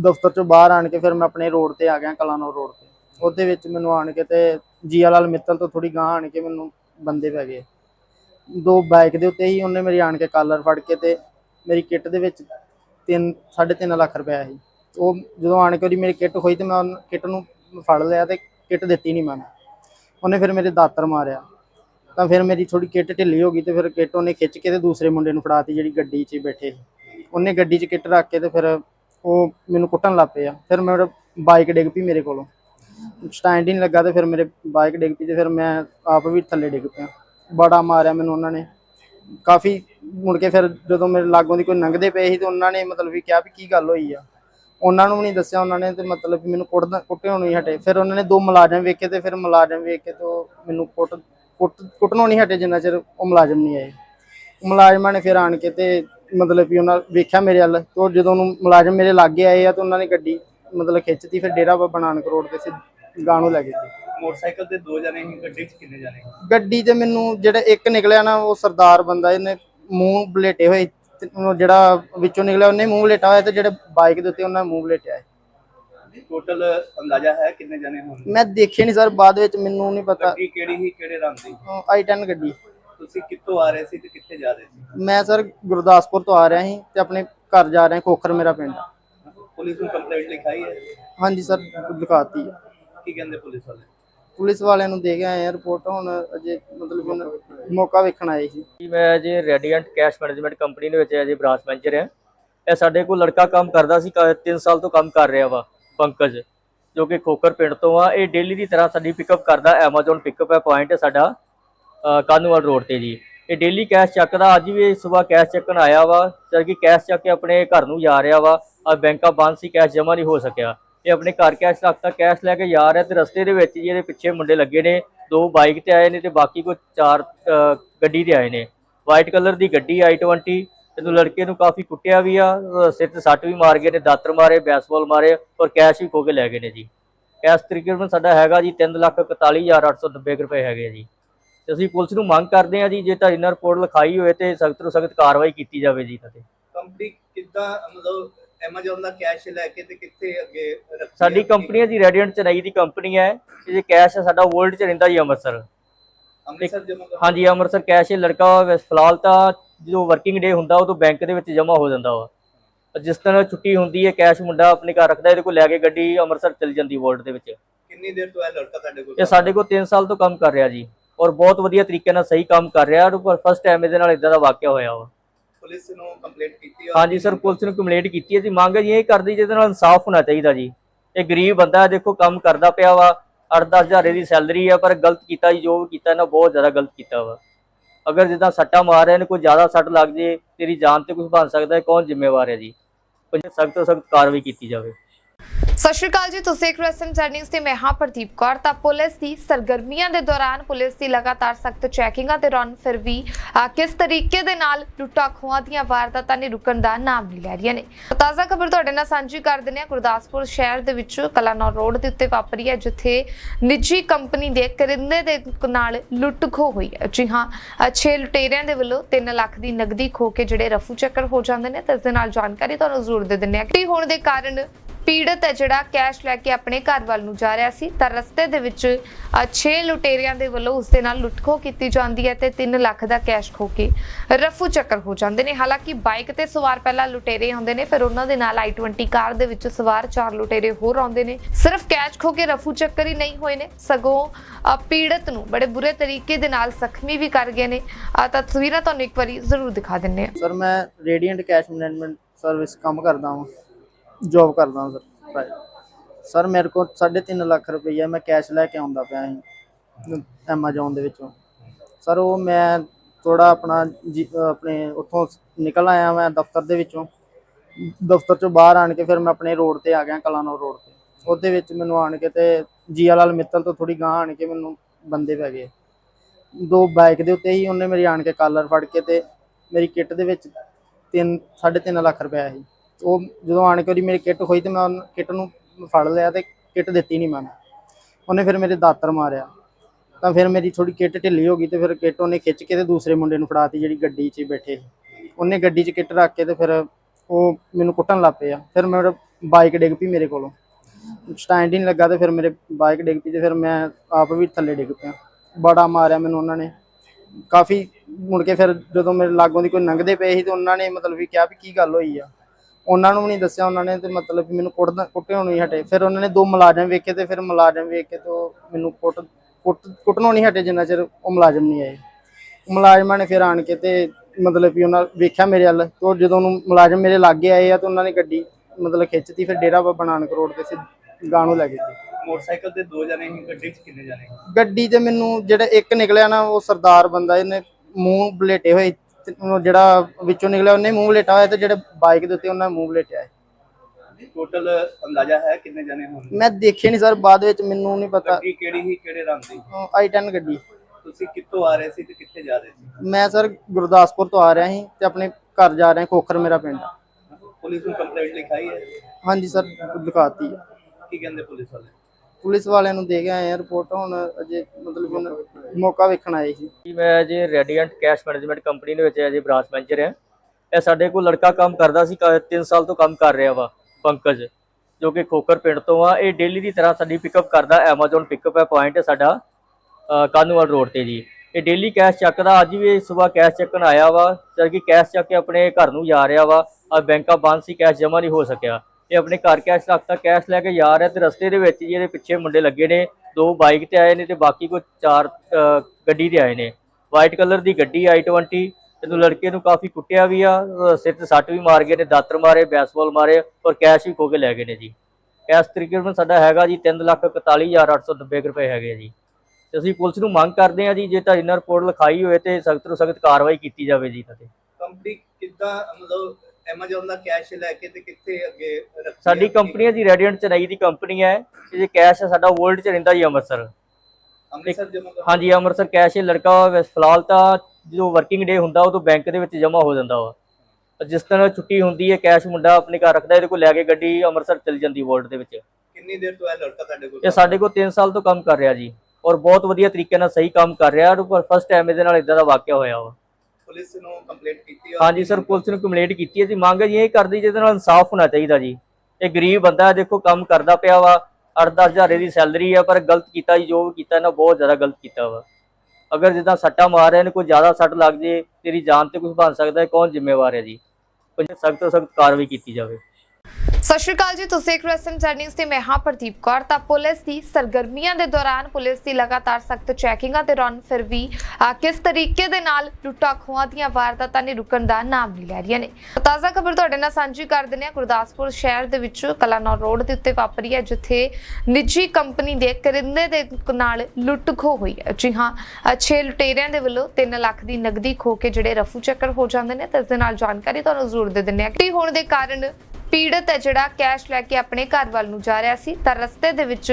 S2: ਦਫ਼ਤਰ ਚੋਂ ਬਾਹਰ ਆਣ ਕੇ ਫਿਰ ਮੈਂ ਆਪਣੇ ਰੋਡ ਤੇ ਆ ਗਿਆ, ਕਲਾਨੌਰ ਰੋਡ ਤੇ। ਉਹਦੇ ਵਿੱਚ ਮੈਨੂੰ ਆਣ ਕੇ ਤੇ ਜੀਆ ਲਾਲ ਮਿੱਤਲ ਤੋਂ ਥੋੜੀ ਗਾਂ ਆਣ ਕੇ ਮੈਨੂੰ ਬੰਦੇ ਪੈ ਗਏ। ਦੋ ਬਾਈਕ ਦੇ ਉੱਤੇ ਹੀ ਉਹਨੇ ਮੇਰੀ ਆਣ ਕੇ ਕਾਲਰ ਫੜ ਕੇ ਤੇ ਮੇਰੀ ਕਿੱਟ ਦੇ ਵਿੱਚ 3 3.5 ਲੱਖ ਰੁਪਇਆ ਸੀ। ਉਹ ਜਦੋਂ ਆਣ ਕੇ ਉਹਦੀ ਮੇਰੀ ਕਿੱਟ ਹੋਈ ਤੇ ਮੈਂ ਕਿੱਟ ਨੂੰ ਫੜ ਲਿਆ ਤੇ ਕਿੱਟ ਦਿੱਤੀ ਨਹੀਂ ਮੈਂ ਉਹਨੇ। ਫਿਰ ਮੇਰੇ ਦਾਤਰ ਮਾਰਿਆ। ਤਾਂ ਫਿਰ ਮੇਰੀ ਥੋੜੀ ਕਿੱਟ ਢਿੱਲੀ ਹੋ ਗਈ ਤੇ ਫਿਰ ਕਿੱਟ ਉਹਨੇ ਖਿੱਚ ਕੇ ਤੇ ਦੂਸਰੇ ਮੁੰਡੇ ਨੂੰ ਫੜਾਤੀ ਜਿਹੜੀ ਗੱਡੀ 'ਚ ਬੈਠੇ ਸੀ। ਉਹਨੇ ਗੱਡੀ 'ਚ ਕਿੱਟ ਰੱਖ ਕੇ ਤੇ ਫਿਰ ਉਹ ਮੈਨੂੰ ਕੁੱਟਣ ਲੱਗ ਪਿਆ। ਫਿਰ ਮੇਰਾ ਬਾਈਕ ਡਿੱਗ ਪਈ ਮੇਰੇ ਕੋਲੋਂ। ਸਟੈਂਡ ਹੀ ਨਹੀਂ ਲੱਗਾ ਤੇ ਫਿਰ ਮੇਰੇ ਬਾਈਕ ਡਿੱਗ ਪਈ ਤੇ ਫਿਰ ਮੈਂ ਆਪ ਵੀ ਥੱਲੇ ਡਿੱਗ ਪਿਆ। ਬੜਾ ਮਾਰਿਆ ਮੈਨੂੰ ਉਹਨਾਂ ਨੇ। ਕਾਫੀ ਮੁੜ ਕੇ ਫਿਰ ਜਦੋਂ ਮੇਰੇ ਲਾਗੋਂ ਦੀ ਕੋਈ ਲੰਘਦੇ ਪਏ ਸੀ ਤੇ ਉਹਨਾਂ ਨੇ ਮਤਲਬ ਵੀ ਕਿਹਾ ਵੀ ਕੀ ਗੱਲ ਹੋਈ ਆ। ਉਹਨਾਂ ਨੂੰ ਵੀ ਨਹੀਂ ਦੱਸਿਆ ਉਹਨਾਂ ਨੇ ਤੇ ਮਤਲਬ ਮੈਨੂੰ ਕੁੱਟਦਾ ਕੁੱਟੇ ਹੋਣੀ ਹਟੇ। ਫਿਰ ਉਹਨਾਂ ਨੇ ਦੋ ਮੁਲਾਜ਼ਮ ਵੇਖੇ ਤੇ ਫਿਰ ਮੁਲਾਜ਼ਮ ਵੇਖ ਕੇ ਤੇ ਮੈਨੂੰ ਕੁੱਟ ਕੁੱਟ ਕੁੱਟਣੋਂ ਨਹੀਂ ਹਟੇ ਜਿੰਨਾ ਚਿਰ ਉਹ ਮੁਲਾਜ਼ਮ ਨਹੀਂ ਆਏ। ਮੁਲਾਜ਼ਮਾਂ ਨੇ ਫਿਰ ਆਣ ਕੇ ਤੇ ਮਤਲਬ ਵੀ ਉਹਨਾਂ ਵੇਖਿਆ ਮੇਰੇ ਵੱਲ ਤੇ ਜਦੋਂ ਨੂੰ ਮੁਲਾਜ਼ਮ ਮੇਰੇ ਲਾਗੇ ਆਏ ਆ ਤੇ ਉਹਨਾਂ ਨੇ ਗੱਡੀ ਮਤਲਬ ਖਿੱਚਤੀ ਫਿਰ ਡੇਰਾ ਬਾਬਾ ਨਾਨਕ ਰੋਡ ਤੇ ਸਿੱਧ ਗਾਣੋਂ ਲੈ ਗਏ
S3: ਮੋਟਰਸਾਈਕਲ ਤੇ ਦੋ ਜਣੇ ਸੀ ਗੱਡੀ 'ਚ ਕਿੰਨੇ ਜਣੇ
S2: ਗੱਡੀ ਤੇ ਮੈਨੂੰ ਜਿਹੜਾ ਇੱਕ ਨਿਕਲਿਆ ਨਾ ਉਹ ਸਰਦਾਰ ਬੰਦਾ ਇਹਨੇ ਮੂੰਹ ਬਲੇਟੇ ਹੋਏ ਜਿਹੜਾ ਵਿੱਚੋਂ ਨਿਕਲਿਆ ਉਹਨੇ ਮੂੰਹ ਬਲੇਟਾ ਹੋਇਆ ਤੇ ਜਿਹੜੇ ਬਾਈਕ ਦੇ ਉੱਤੇ ਉਹਨਾਂ ਮੂੰਹ ਬਲੇਟਿਆ ਹੈ।
S3: ਟੋਟਲ ਅੰਦਾਜ਼ਾ ਹੈ ਕਿੰਨੇ ਜਣੇ ਹੋਣ
S2: ਮੈਂ ਦੇਖੇ ਨਹੀਂ ਸਰ ਬਾਅਦ ਵਿੱਚ ਮੈਨੂੰ ਨਹੀਂ ਪਤਾ।
S3: ਗੱਡੀ ਕਿਹੜੀ ਸੀ ਕਿਹੜੇ ਰੰਗ ਦੀ?
S2: ਆਈ 10 ਗੱਡੀ।
S3: ਤੁਸੀਂ ਕਿੱਥੋਂ ਆ ਰਹੇ ਸੀ ਤੇ ਕਿੱਥੇ ਜਾ ਰਹੇ ਸੀ?
S2: ਮੈਂ ਸਰ ਗੁਰਦਾਸਪੁਰ ਤੋਂ ਆ ਰਿਹਾ ਸੀ ਤੇ ਆਪਣੇ ਘਰ ਜਾ ਰਿਹਾ ਖੋਖਰ ਮੇਰਾ ਪਿੰਡ।
S3: ਪੁਲਿਸ ਨੂੰ ਕੰਪਲੇਂਟ ਲਿਖਾਈ ਹੈ?
S2: ਹਾਂਜੀ ਸਰ ਦਿਖਾਤੀ ਆ
S3: ਕੀ ਕਹਿੰਦੇ ਪੁਲਿਸ ਵਾਲੇ?
S2: ਪੁਲਿਸ ਵਾਲਿਆਂ ਨੂੰ ਦੇ ਕੇ ਆਏ ਆ ਰਿਪੋਰਟ, ਹੁਣ ਅਜੇ ਮਤਲਬ ਹੁਣ ਮੌਕਾ ਵੇਖਣ ਆਏ ਸੀ।
S4: ਜੀ, ਮੈਂ ਜੀ ਰੈਡੀਐਂਟ ਕੈਸ਼ ਮੈਨੇਜਮੈਂਟ ਕੰਪਨੀ ਦੇ ਵਿੱਚ ਅਜੇ ਬ੍ਰਾਂਚ ਮੈਨੇਜਰ ਹਾਂ। ਇਹ ਸਾਡੇ ਕੋਲ ਲੜਕਾ ਕੰਮ ਕਰਦਾ ਸੀ 3 ਸਾਲ ਤੋਂ ਕੰਮ ਕਰ ਰਿਹਾ ਵਾ, ਪੰਕਜ, ਜੋ ਕਿ ਖੋਕਰ ਪਿੰਡ ਤੋਂ ਆ। ਇਹ ਡੇਲੀ ਦੀ ਤਰ੍ਹਾਂ ਸਾਡੀ ਪਿਕਅਪ ਕਰਦਾ ਐਮਾਜ਼ਨ ਪਿਕਅਪ ਹੈ ਪੁਆਇੰਟ ਸਾਡਾ ਕਾਨੂੰਵਾਲ ਰੋਡ ਤੇ ਜੀ। ਇਹ ਡੇਲੀ ਕੈਸ਼ ਚੱਕਦਾ, ਅੱਜ ਵੀ ਸਵੇਰ ਕੈਸ਼ ਚੱਕਣ ਆਇਆ ਵਾ ਜਦ ਕਿ ਕੈਸ਼ ਚੱਕ ਕੇ ਆਪਣੇ ਘਰ ਨੂੰ ਜਾ ਰਿਹਾ ਵਾ, ਆ ਬੈਂਕਾਂ ਬੰਦ ਸੀ ਕੈਸ਼ ਜਮ੍ਹਾਂ ਨਹੀਂ ਹੋ ਸਕਿਆ। ਇਹ ਆਪਣੇ ਘਰ ਕੈਸ਼ ਰੱਖਤਾ ਕੈਸ਼ ਲੈ ਕੇ ਜਾ ਰਿਹਾ ਤੇ ਰਸਤੇ ਦੇ ਵਿੱਚ ਜੀ ਇਹਦੇ ਪਿੱਛੇ ਮੁੰਡੇ ਲੱਗੇ ਨੇ, ਦੋ ਬਾਈਕ ਤੇ ਆਏ ਨੇ ਤੇ ਬਾਕੀ ਕੋਈ ਚਾਰ ਗੱਡੀ ਤੇ ਆਏ ਨੇ। ਵਾਈਟ ਕਲਰ ਦੀ ਗੱਡੀ i20 ਇਹਨੂੰ ਲੜਕੇ ਨੂੰ ਕਾਫੀ ਕੁੱਟਿਆ ਵੀ ਆ ਸਿਰ ਤੇ ਸੱਟ ਵੀ ਮਾਰ ਗਏ ਨੇ, ਦਾਤਰ ਮਾਰੇ ਬੈਸਬਾਲ ਮਾਰੇ ਔਰ ਕੈਸ਼ ਵੀ ਖੋ ਕੇ ਲੈ ਗਏ ਨੇ ਜੀ। ਕੈਸ਼ ਤਕਰੀਬਨ ਸਾਡਾ ਹੈਗਾ ਜੀ 341890 ਰੁਪਏ ਹੈਗੇ ਜੀ। ਤੇ ਅਸੀਂ ਪੁਲਿਸ ਨੂੰ ਮੰਗ ਕਰਦੇ ਹਾਂ ਜੀ, ਜੇ ਤਾਂ ਇਨਰ ਰਿਪੋਰਟ ਲਿਖਾਈ ਹੋਏ ਤੇ ਸਖਤ ਤੋਂ ਸਖਤ ਕਾਰਵਾਈ ਕੀਤੀ ਜਾਵੇ ਜੀ ਤੇ।
S3: ਕੰਪਨੀ ਕਿੱਦਾਂ ਮਤਲਬ ਐਮਾਜ਼ਨ ਦਾ ਕੈਸ਼ ਲੈ ਕੇ ਤੇ ਕਿੱਥੇ ਅੱਗੇ ਰੱਖੀ
S4: ਸਾਡੀ
S3: ਹੈ?
S4: ਕੰਪਨੀ ਹੈ ਜੀ ਰੈਡੀਐਂਟ ਚੇਨਈ ਦੀ ਕੰਪਨੀ ਹੈ। ਤੇ ਜੇ ਕੈਸ਼ ਹੈ ਸਾਡਾ ਵਰਲਡ ਚ ਰਹਿੰਦਾ ਜੀ ਅੰਮ੍ਰਿਤਸਰ।
S3: ਅੰਮ੍ਰਿਤਸਰ ਜਮਾ
S4: ਹਾਂਜੀ ਅੰਮ੍ਰਿਤਸਰ ਕੈਸ਼ ਇਹ ਲੜਕਾ ਵੈਸੇ ਫਿਲਹਾਲ ਤਾਂ ਜਦੋਂ ਵਰਕਿੰਗ ਡੇ ਹੁੰਦਾ ਉਦੋਂ ਬੈਂਕ ਦੇ ਵਿੱਚ ਜਮ੍ਹਾਂ ਹੋ ਜਾਂਦਾ ਵਾ। ਜਿਸ ਤਰ੍ਹਾਂ ਛੁੱਟੀ ਹੁੰਦੀ ਹੈ ਕੈਸ਼ ਮੁੰਡਾ ਆਪਣੇ ਘਰ ਰੱਖਦਾ ਇਹਦੇ ਕੋਲ ਲੈ ਕੇ ਗੱਡੀ ਅੰਮ੍ਰਿਤਸਰ ਚਲੀ ਜਾਂਦੀ ਵਰਲਡ ਦੇ ਵਿੱਚ।
S3: ਕਿੰਨੀ ਦੇਰ ਤੋਂ ਇਹ ਲੜਕਾ ਤੁਹਾਡੇ ਕੋਲ
S4: ਇਹ ਸਾਡੇ ਕੋਲ 3 ਸਾਲ ਤੋਂ ਕੰਮ ਕਰ ਰਿਹਾ ਜੀ। ਔਰ ਬਹੁਤ ਵਧੀਆ ਤਰੀਕੇ ਨਾਲ ਸਹੀ ਕੰਮ ਕਰ ਰਿਹਾ ਔਰ ਫਸਟ ਟਾਈਮ ਇਹਦੇ ਨਾਲ ਇਦਾਂ ਦਾ ਵਾਕਿਆ ਹੋਇਆ ਵਾ।
S3: ਪੁਲਿਸ ਨੂੰ ਕੰਪਲੇਂਟ ਕੀਤੀ
S4: ਹਾਂਜੀ ਸਰ, ਪੁਲਿਸ ਨੂੰ ਕੰਪਲੇਂਟ ਕੀਤੀ ਹੈ ਜੀ। ਮੰਗ ਜੀ, ਇਹ ਕਰਦੀ ਜਿਹਦੇ ਨਾਲ ਇਨਸਾਫ ਹੋਣਾ ਚਾਹੀਦਾ ਜੀ। ਇਹ ਗਰੀਬ ਬੰਦਾ ਦੇਖੋ ਕੰਮ ਕਰਦਾ ਪਿਆ ਵਾ 8-10 ਹਜ਼ਾਰ ਦੀ ਸੈਲਰੀ ਹੈ ਪਰ ਗਲਤ ਕੀਤਾ ਜੀ, ਜੋ ਵੀ ਕੀਤਾ ਇਹਨਾਂ ਬਹੁਤ ਜ਼ਿਆਦਾ ਗਲਤ ਕੀਤਾ ਵਾ। ਅਗਰ ਜਿੱਦਾਂ ਸੱਟਾ ਮਾਰ ਰਿਹਾ ਨੇ ਕੋਈ ਜ਼ਿਆਦਾ ਸੱਟ ਲੱਗ ਜੇ, ਤੇਰੀ ਜਾਨ ਤੇ ਕੁਝ ਬਣ ਸਕਦਾ ਹੈ, ਕੌਣ ਜ਼ਿੰਮੇਵਾਰ ਹੈ ਜੀ? ਸਖਤ ਤੋਂ ਸਖਤ ਕਾਰਵਾਈ ਕੀਤੀ ਜਾਵੇ।
S1: ਸਤਿ ਸ਼੍ਰੀ ਅਕਾਲ ਜੀ ਤੁਸੀਂ ਇੱਕ ਰਸਮ ਜਰਨੀਸ ਤੇ ਮੈਂ ਹਾਂ ਪ੍ਰਦੀਪ ਕੌਰ। ਤਾਂ ਪੁਲਿਸ ਦੀ ਸਰਗਰਮੀਆਂ ਦੇ ਦੌਰਾਨ ਪੁਲਿਸ ਦੀ ਲਗਾਤਾਰ ਸਖਤ ਚੈਕਿੰਗਾਂ ਦੇ ਦੌਰਾਨ ਫਿਰ ਵੀ ਕਿਸ ਤਰੀਕੇ ਦੇ ਨਾਲ ਲੁੱਟਾਂ ਖੋਹਾਂ ਦੀਆਂ ਵਾਰਦਾਤਾਂ ਨੇ ਰੁਕਣ ਦਾ ਨਾਮ ਨਹੀਂ ਲੈ ਰਹੀਆਂ ਨੇ। ਤਾਜ਼ਾ ਖਬਰ ਤੁਹਾਡੇ ਨਾਲ ਸਾਂਝੀ ਕਰ ਦਿੰਦੇ ਹਾਂ। ਗੁਰਦਾਸਪੁਰ ਸ਼ਹਿਰ ਦੇ ਵਿੱਚ ਕਲਾਨੌਰ ਰੋਡ ਦੇ ਉੱਤੇ ਵਾਪਰੀ ਹੈ ਜਿੱਥੇ ਨਿੱਜੀ ਕੰਪਨੀ ਦੇ ਕਰਿੰਦੇ ਦੇ ਨਾਲ ਲੁੱਟ ਖੋਹ ਹੋਈ ਹੈ। ਜੀ ਹਾਂ ਅਹ, ਛੇ ਲੁਟੇਰਿਆਂ ਦੇ ਵੱਲੋਂ 3 ਲੱਖ ਦੀ ਨਗਦੀ ਖੋ ਕੇ ਜਿਹੜੇ ਰਫੂ ਚੱਕਰ ਹੋ ਜਾਂਦੇ ਨੇ ਤੇ ਇਸ ਦੇ ਨਾਲ ਜਾਣਕਾਰੀ ਤੁਹਾਨੂੰ ਜ਼ਰੂਰ ਦੇ ਦਿੰਦੇ ਹਾਂ। ਕਿ ਹੋਣ ਦੇ ਕਾਰਨ ਪੀੜਤ ਹੈ ਜਿਹੜਾ ਕੈਸ਼ ਲੈ ਕੇ ਆਪਣੇ ਘਰ ਵੱਲ ਨੂੰ ਜਾ ਰਿਹਾ ਸੀ। ਤਾਂ ਰਸਤੇ ਦੇ ਵਿੱਚ 6 ਲੁਟੇਰਿਆਂ ਦੇ ਵੱਲੋਂ ਉਸ ਦੇ ਨਾਲ ਲੁੱਟਖੋ ਕੀਤੀ ਜਾਂਦੀ ਹੈ ਤੇ 3 ਲੱਖ ਦਾ ਕੈਸ਼ ਖੋ ਕੇ ਰਫੂ ਚੱਕਰ ਹੋ ਜਾਂਦੇ ਨੇ। ਹਾਲਾਂਕਿ ਬਾਈਕ ਤੇ ਸਵਾਰ ਪਹਿਲਾਂ ਲੁਟੇਰੇ ਆਉਂਦੇ ਨੇ, ਫਿਰ ਉਹਨਾਂ ਦੇ ਨਾਲ i20 ਕਾਰ ਦੇ ਵਿੱਚ ਸਵਾਰ ਚਾਰ ਲੁਟੇਰੇ ਹੋਰ ਆਉਂਦੇ ਨੇ। ਸਿਰਫ ਕੈਸ਼ ਖੋ ਕੇ ਰਫੂ ਚੱਕਰ ਹੀ ਨਹੀਂ ਹੋਏ ਨੇ। ਸਗੋਂ ਪੀੜਤ ਨੂੰ ਬੜੇ ਬੁਰੇ ਤਰੀਕੇ ਦੇ ਨਾਲ ਜ਼ਖਮੀ ਵੀ ਕਰ ਗਏ ਨੇ। ਆ ਤਸਵੀਰਾਂ ਤੁਹਾਨੂੰ ਇੱਕ ਵਾਰੀ ਜ਼ਰੂਰ ਦਿਖਾ ਦਿੰਨੇ ਆ।
S2: ਸਰ, ਮੈਂ ਰੇਡੀਐਂਟ ਕੈਸ਼ ਮੈਨੇਜਮੈਂਟ ਸਰਵਿਸ ਕੰਮ ਕਰਦਾ ਹਾਂ ਜੌਬ ਕਰਦਾ ਹਾਂ ਸਰ ਪ੍ਰਾਈਵੇਟ ਸਰ, ਮੇਰੇ ਕੋਲ 3.5 ਲੱਖ ਰੁਪਈਆ ਮੈਂ ਕੈਸ਼ ਲੈ ਕੇ ਆਉਂਦਾ ਪਿਆ ਸੀ ਐਮਾਜ਼ੋਨ ਦੇ ਵਿੱਚੋਂ। ਸਰ, ਉਹ ਮੈਂ ਥੋੜਾ ਆਪਣਾ ਜੀ- ਆਪਣੇ ਉੱਥੋਂ ਨਿਕਲ ਆਇਆ ਮੈਂ ਦਫ਼ਤਰ ਦੇ ਵਿੱਚੋਂ। ਦਫ਼ਤਰ ਚੋਂ ਬਾਹਰ ਆਣ ਕੇ ਫਿਰ ਮੈਂ ਆਪਣੇ ਰੋਡ ਤੇ ਆ ਗਿਆ, ਕਲਾਨੌਰ ਰੋਡ ਤੇ। ਉਹਦੇ ਵਿੱਚ ਮੈਨੂੰ ਆਣ ਕੇ ਤੇ ਜੀਆ ਲਾਲ ਮਿੱਤਲ ਤੋਂ ਥੋੜੀ ਗਾਂਹ ਆਣ ਕੇ ਮੈਨੂੰ ਬੰਦੇ ਪੈ ਗਏ। ਦੋ ਬਾਈਕ ਦੇ ਉੱਤੇ ਹੀ ਉਹਨੇ ਮੇਰੀ ਆਣ ਕੇ ਕਾਲਰ ਫੜ ਕੇ ਤੇ ਮੇਰੀ ਕਿੱਟ ਦੇ ਵਿੱਚ 3 3.5 ਲੱਖ ਰੁਪਇਆ ਸੀ। ਉਹ ਜਦੋਂ ਆਣ ਕੇ ਉਹਦੀ ਮੇਰੀ ਕਿੱਟ ਹੋਈ ਤੇ ਮੈਂ ਕਿੱਟ ਨੂੰ ਫੜ ਲਿਆ ਤੇ ਕਿੱਟ ਦਿੱਤੀ ਨਹੀਂ ਮੈਂ ਉਹਨੇ। ਫਿਰ ਮੇਰੇ ਦਾਤਰ ਮਾਰਿਆ। ਤਾਂ ਫਿਰ ਮੇਰੀ ਥੋੜੀ ਕਿੱਟ ਢਿੱਲੀ ਹੋ ਗਈ ਤੇ ਫਿਰ ਕਿੱਟ ਉਹਨੇ ਖਿੱਚ ਕੇ ਤੇ ਦੂਸਰੇ ਮੁੰਡੇ ਨੂੰ ਫੜਾਤੀ ਜਿਹੜੀ ਗੱਡੀ 'ਚ ਬੈਠੇ ਸੀ। ਉਹਨੇ ਗੱਡੀ 'ਚ ਕਿੱਟ ਰੱਖ ਕੇ ਤੇ ਫਿਰ ਉਹ ਮੈਨੂੰ ਕੁੱਟਣ ਲੱਗ ਪਿਆ। ਫਿਰ ਮੇਰਾ ਬਾਈਕ ਡਿੱਗ ਪਈ ਮੇਰੇ ਕੋਲੋਂ। ਸਟੈਂਡ ਹੀ ਨਹੀਂ ਲੱਗਾ ਤੇ ਫਿਰ ਮੇਰੇ ਬਾਈਕ ਡਿੱਗ ਪਈ ਤੇ ਫਿਰ ਮੈਂ ਆਪ ਵੀ ਥੱਲੇ ਡਿੱਗ ਪਿਆ। ਬੜਾ ਮਾਰਿਆ ਮੈਨੂੰ ਉਹਨਾਂ ਨੇ। ਕਾਫੀ ਮੁੜ ਕੇ ਫਿਰ ਜਦੋਂ ਮੇਰੇ ਲਾਗੋਂ ਦੀ ਕੋਈ ਲੰਘਦੇ ਪਏ ਸੀ ਤੇ ਉਹਨਾਂ ਨੇ ਮਤਲਬ ਵੀ ਕਿਹਾ ਵੀ ਕੀ ਗੱਲ ਹੋਈ ਆ। ਉਹਨਾਂ ਨੂੰ ਵੀ ਨਹੀਂ ਦੱਸਿਆ ਉਹਨਾਂ ਨੇ ਤੇ ਮਤਲਬ ਮੈਨੂੰ ਕੁੱਟਦਾ ਕੁੱਟਿਓ ਨਹੀਂ ਹਟੇ। ਫਿਰ ਉਹਨਾਂ ਨੇ ਦੋ ਮੁਲਾਜ਼ਮ ਵੇਖੇ ਤੇ ਫਿਰ ਮੁਲਾਜ਼ਮ ਵੇਖ ਕੇ ਤੇ ਮੈਨੂੰ ਕੁੱਟ ਕੁੱਟ ਕੁੱਟਣੋਂ ਨਹੀਂ ਹਟੇ ਜਿੰਨਾ ਚਿਰ ਉਹ ਮੁਲਾਜ਼ਮ ਨਹੀਂ ਆਏ। ਮੁਲਾਜ਼ਮਾਂ ਨੇ ਫਿਰ ਆਣ ਕੇ ਤੇ ਮਤਲਬ ਵੀ ਉਹਨਾਂ ਵੇਖਿਆ ਮੇਰੇ ਵੱਲ ਤੇ ਜਦੋਂ ਉਹਨੂੰ ਮੁਲਾਜ਼ਮ ਮੇਰੇ ਲਾਗੇ ਆਏ ਆ ਤੇ ਉਹਨਾਂ ਨੇ ਗੱਡੀ ਮਤਲਬ ਖਿੱਚਤੀ ਫਿਰ ਡੇਰਾ ਬਾਬਾ ਨਾਨਕ ਰੋਡ ਤੇ ਸਿੱਧ ਗਾਣੋਂ ਲੈ ਗਏ।
S3: ਮੋਟਰਸਾਈਕਲ ਤੇ ਦੋ ਜਣੇ ਸੀ ਗੱਡੀ 'ਚ ਕਿੰਨੇ ਜਣੇ
S2: ਗੱਡੀ ਤੇ ਮੈਨੂੰ ਜਿਹੜਾ ਇੱਕ ਨਿਕਲਿਆ ਨਾ ਉਹ ਸਰਦਾਰ ਬੰਦਾ ਇਹਨੇ ਮੂੰਹ ਬਲੇਟੇ ਹੋਏ ਜਿਹੜਾ ਵਿੱਚੋਂ ਨਿਕਲਿਆ ਉਹਨੇ ਮੂੰਹ ਬਲੇਟਾ ਹੋਇਆ ਤੇ ਜਿਹੜੇ ਬਾਈਕ ਦੇ ਉੱਤੇ ਉਹਨਾਂ ਮੂੰਹ ਬਲੇਟਿਆ ਹੈ।
S3: ਟੋਟਲ ਅੰਦਾਜ਼ਾ ਹੈ ਕਿੰਨੇ ਜਣੇ ਹੋਣਗੇ?
S2: ਮੈਂ ਦੇਖੇ ਨਹੀਂ ਸਰ ਬਾਅਦ ਵਿੱਚ ਮੈਨੂੰ ਨਹੀਂ ਪਤਾ।
S3: ਗੱਡੀ ਕਿਹੜੀ ਸੀ ਕਿਹੜੇ ਰੰਗ ਦੀ?
S2: i10 ਗੱਡੀ।
S3: ਤੁਸੀਂ ਕਿੱਥੋਂ ਆ ਰਹੇ ਸੀ ਤੇ ਕਿੱਥੇ ਜਾ ਰਹੇ ਸੀ?
S2: ਮੈਂ ਸਰ ਗੁਰਦਾਸਪੁਰ ਤੋਂ ਆ ਰਿਹਾ ਸੀ ਤੇ ਆਪਣੇ ਘਰ ਜਾ ਰਿਹਾ ਖੋਖਰ ਮੇਰਾ ਪਿੰਡ।
S3: ਪੁਲਿਸ ਨੂੰ ਕੰਪਲੇਂਟ ਲਿਖਾਈ ਹੈ?
S2: ਹਾਂਜੀ ਸਰ ਦਿਖਾਤੀ ਹੈ।
S3: ਕੀ ਕਹਿੰਦੇ ਪੁਲਿਸ ਵਾਲੇ?
S2: ਪੁਲਿਸ ਵਾਲਿਆਂ ਨੂੰ ਦੇ ਕੇ ਆਏ ਆ ਰਿਪੋਰਟ ਹੁਣ ਅਜੇ ਮਤਲਬ ਹੁਣ ਮੌਕਾ ਵੇਖਣ ਆਏ ਸੀ।
S4: ਜੀ ਮੈਂ ਜੀ ਰੈਡੀਐਂਟ ਕੈਸ਼ ਮੈਨੇਜਮੈਂਟ ਕੰਪਨੀ ਦੇ ਵਿੱਚ ਅਜੇ ਬ੍ਰਾਂਚ ਮੈਨੇਜਰ ਹਾਂ। ਇਹ ਸਾਡੇ ਕੋਲ ਲੜਕਾ ਕੰਮ ਕਰਦਾ ਸੀ 3 ਸਾਲ ਤੋਂ ਕੰਮ ਕਰ ਰਿਹਾ ਵਾ ਪੰਕਜ ਜੋ ਕਿ ਖੋਕਰ ਪਿੰਡ ਤੋਂ ਆ। ਇਹ ਡੇਲੀ ਦੀ ਤਰ੍ਹਾਂ ਸਾਡੀ ਪਿਕਅਪ ਕਰਦਾ ਐਮਾਜ਼ਨ ਪਿਕਅਪ ਹੈ ਪੁਆਇੰਟ ਹੈ ਸਾਡਾ ਅ, ਕਾਨੂੰਵਾਲ ਰੋਡ ਤੇ ਜੀ। ਇਹ ਡੇਲੀ ਕੈਸ਼ ਚੱਕਦਾ ਅੱਜ ਵੀ ਸਵੇਰ ਕੈਸ਼ ਚੱਕਣ ਆਇਆ ਵਾ ਜਦ ਕਿ ਕੈਸ਼ ਚੱਕ ਕੇ ਆਪਣੇ ਘਰ ਨੂੰ ਜਾ ਰਿਹਾ ਵਾ। ਆ ਬੈਂਕਾਂ ਬੰਦ ਸੀ ਕੈਸ਼ ਜਮ੍ਹਾਂ ਨਹੀਂ ਹੋ ਸਕਿਆ। ਇਹ ਆਪਣੇ ਘਰ ਕੈਸ਼ ਰੱਖਤਾ ਕੈਸ਼ ਲੈ ਕੇ ਜਾ ਰਿਹਾ ਤੇ ਰਸਤੇ ਦੇ ਵਿੱਚ ਜੀ ਇਹਦੇ ਪਿੱਛੇ ਮੁੰਡੇ ਲੱਗੇ ਨੇ। ਦੋ ਬਾਈਕ ਤੇ ਆਏ ਨੇ ਤੇ ਬਾਕੀ ਕੋਈ ਚਾਰ ਅ, ਗੱਡੀ ਤੇ ਆਏ ਨੇ। ਵਾਈਟ ਕਲਰ ਦੀ ਗੱਡੀ i20 ਇਹਨੂੰ ਲੜਕੇ ਨੂੰ ਕਾਫੀ ਕੁੱਟਿਆ ਵੀ ਆ ਸਿਰ ਤੇ ਸੱਟ ਵੀ ਮਾਰ ਗਏ ਨੇ ਦਾਤਰ ਮਾਰੇ ਬੈਸਬਾਲ ਮਾਰੇ ਔਰ ਕੈਸ਼ ਵੀ ਖੋ ਕੇ ਲੈ ਗਏ ਨੇ ਜੀ। ਕੈਸ਼ ਤਕਰੀਬਨ ਸਾਡਾ ਹੈਗਾ ਜੀ 341890 ਰੁਪਏ ਹੈਗੇ ਜੀ। ਤੇ ਅਸੀਂ ਪੁਲਿਸ ਨੂੰ ਮੰਗ ਕਰਦੇ ਹਾਂ ਜੀ ਜੇ ਤਾਂ ਇਨਰ ਰਿਪੋਰਟ ਲਿਖਾਈ ਹੋਏ ਤੇ ਸਖਤ ਤੋਂ ਸਖਤ ਕਾਰਵਾਈ ਕੀਤੀ ਜਾਵੇ ਜੀ ਇਹਨਾਂ ਤੇ।
S3: ਕੰਪਨੀ ਕਿੱਦਾਂ ਮਤਲਬ ਐਮਾਜ਼ਨ ਦਾ ਕੈਸ਼ ਲੈ ਕੇ ਤੇ ਕਿੱਥੇ ਅੱਗੇ ਰੱਖੀ
S4: ਸਾਡੀ? ਕੰਪਨੀ ਹੈ ਜੀ ਰੈਡੀਐਂਟ ਚੇਨਈ ਦੀ ਕੰਪਨੀ ਹੈ ਇਹ ਕੈਸ਼ ਹੈ ਸਾਡਾ ਵਰਲਡ ਚ ਰਹਿੰਦਾ ਜੀ ਅੰਮ੍ਰਿਤਸਰ। ਹਾਂਜੀ ਅੰਮ੍ਰਿਤਸਰ ਕੈਸ਼ ਇਹ ਲੜਕਾ ਫਿਲਹਾਲ ਤਾਂ ਜਦੋਂ ਵਰਕਿੰਗ ਡੇ ਹੁੰਦਾ ਉਦੋਂ ਬੈਂਕ ਦੇ ਵਿੱਚ ਜਮ੍ਹਾਂ ਹੋ ਜਾਂਦਾ ਵਾ। ਜਿਸ ਤਰ੍ਹਾਂ ਛੁੱਟੀ ਹੁੰਦੀ ਹੈ ਕੈਸ਼ ਮੁੰਡਾ ਆਪਣੇ ਘਰ ਰੱਖਦਾ ਇਹਦੇ ਕੋਲ ਲੈ ਕੇ ਗੱਡੀ ਅੰਮ੍ਰਿਤਸਰ ਚਲ ਜਾਂਦੀ ਵਰਲਡ ਦੇ ਵਿੱਚ।
S3: ਕਿੰਨੀ ਦੇਰ ਤੋਂ ਇਹ ਲੜਕਾ ਤੁਹਾਡੇ ਕੋਲ
S4: ਇਹ ਸਾਡੇ ਕੋਲ 3 ਸਾਲ ਤੋਂ ਕੰਮ ਕਰ ਰਿਹਾ ਜੀ। ਔਰ ਬਹੁਤ ਵਧੀਆ ਤਰੀਕੇ ਨਾਲ ਸਹੀ ਕੰਮ ਕਰ ਰਿਹਾ ਔਰ ਫਸਟ ਟਾਈਮ ਇਹਦੇ ਨਾਲ ਇਦਾਂ ਦਾ ਵਾਕਿਆ ਹੋਇਆ ਵਾ।
S3: ਪੁਲਿਸ ਨੂੰ ਕੰਪਲੇਂਟ ਕੀਤੀ ਔਰ
S4: ਹਾਂਜੀ ਸਰ ਪੁਲਿਸ ਨੂੰ ਕੰਪਲੇਂਟ ਕੀਤੀ ਹੈ ਜੀ। ਮੰਗ ਜੀ ਇਹ ਕਰਦੀ ਜਿਹਦੇ ਨਾਲ ਇਨਸਾਫ ਹੋਣਾ ਚਾਹੀਦਾ ਜੀ। ਇਹ ਗਰੀਬ ਬੰਦਾ ਹੈ, ਦੇਖੋ ਕੰਮ ਕਰਦਾ ਪਿਆ ਵਾ 8-10 ਹਜ਼ਾਰ ਦੀ ਸੈਲਰੀ ਆ ਪਰ ਗਲਤ ਕੀਤਾ ਜੀ ਜੋ ਵੀ ਕੀਤਾ ਇਹਨਾਂ ਬਹੁਤ ਜ਼ਿਆਦਾ ਗਲਤ ਕੀਤਾ ਵਾ। ਅਗਰ ਜਿੱਦਾਂ ਸੱਟਾ ਮਾਰ ਰਹੇ ਨੇ ਕੋਈ ਜ਼ਿਆਦਾ ਸੱਟ ਲੱਗ ਜੇ ਤੇਰੀ ਜਾਨ ਤੇ ਕੁਝ ਬਣ ਸਕਦਾ ਹੈ ਕੌਣ ਜ਼ਿੰਮੇਵਾਰ ਹੈ ਜੀ? ਸਖਤ ਤੋਂ ਸਖਤ ਕਾਰਵਾਈ ਕੀਤੀ ਜਾਵੇ।
S1: ਸਤਿ ਸ਼੍ਰੀ ਅਕਾਲ ਜੀ ਤੁਸੀਂ ਇੱਕ ਰਸਮ ਜਰਨੀਸ ਤੇ ਮੈਂ ਹਾਂ ਪ੍ਰਦੀਪ ਕੌਰ। ਤਾਂ ਪੁਲਿਸ ਦੀ ਸਰਗਰਮੀਆਂ ਦੇ ਦੌਰਾਨ ਪੁਲਿਸ ਦੀ ਲਗਾਤਾਰ ਸਖਤ ਚੈਕਿੰਗਾਂ ਤੇ ਰਨ ਫਿਰ ਵੀ ਕਿਸ ਤਰੀਕੇ ਦੇ ਨਾਲ ਲੁੱਟਾਂ ਖੋਹਾਂ ਦੀਆਂ ਵਾਰਦਾਤਾਂ ਨੇ ਰੁਕਣ ਦਾ ਨਾਮ ਨਹੀਂ ਲੈ ਰਹੀਆਂ ਨੇ। ਤਾਜ਼ਾ ਖਬਰ ਤੁਹਾਡੇ ਨਾਲ ਸਾਂਝੀ ਕਰ ਦਿੰਦੇ ਹਾਂ। ਗੁਰਦਾਸਪੁਰ ਸ਼ਹਿਰ ਦੇ ਵਿੱਚ ਕਲਾਨੌਰ ਰੋਡ ਦੇ ਉੱਤੇ ਵਾਪਰੀ ਹੈ ਜਿੱਥੇ ਨਿੱਜੀ ਕੰਪਨੀ ਦੇ ਕਰਿੰਦੇ ਦੇ ਨਾਲ ਲੁੱਟ ਖੋਹ ਹੋਈ ਹੈ। ਜੀ ਹਾਂ ਅਹ, ਛੇ ਲੁਟੇਰਿਆਂ ਦੇ ਵੱਲੋਂ 3 ਲੱਖ ਦੀ ਨਗਦੀ ਖੋ ਕੇ ਜਿਹੜੇ ਰਫੂ ਚੱਕਰ ਹੋ ਜਾਂਦੇ ਨੇ ਤੇ ਇਸ ਦੇ ਨਾਲ ਜਾਣਕਾਰੀ ਤੁਹਾਨੂੰ ਜ਼ਰੂਰ ਦੇ ਦਿੰਦੇ ਹਾਂ। ਕਿ ਹੋਣ ਦੇ ਕਾਰਨ ਪੀੜਤ ਹੈ ਜਿਹੜਾ ਕੈਸ਼ ਲੈ ਕੇ ਆਪਣੇ ਘਰ ਵੱਲ ਨੂੰ ਜਾ ਰਿਹਾ ਸੀ। ਤਾਂ ਰਸਤੇ ਦੇ ਵਿੱਚ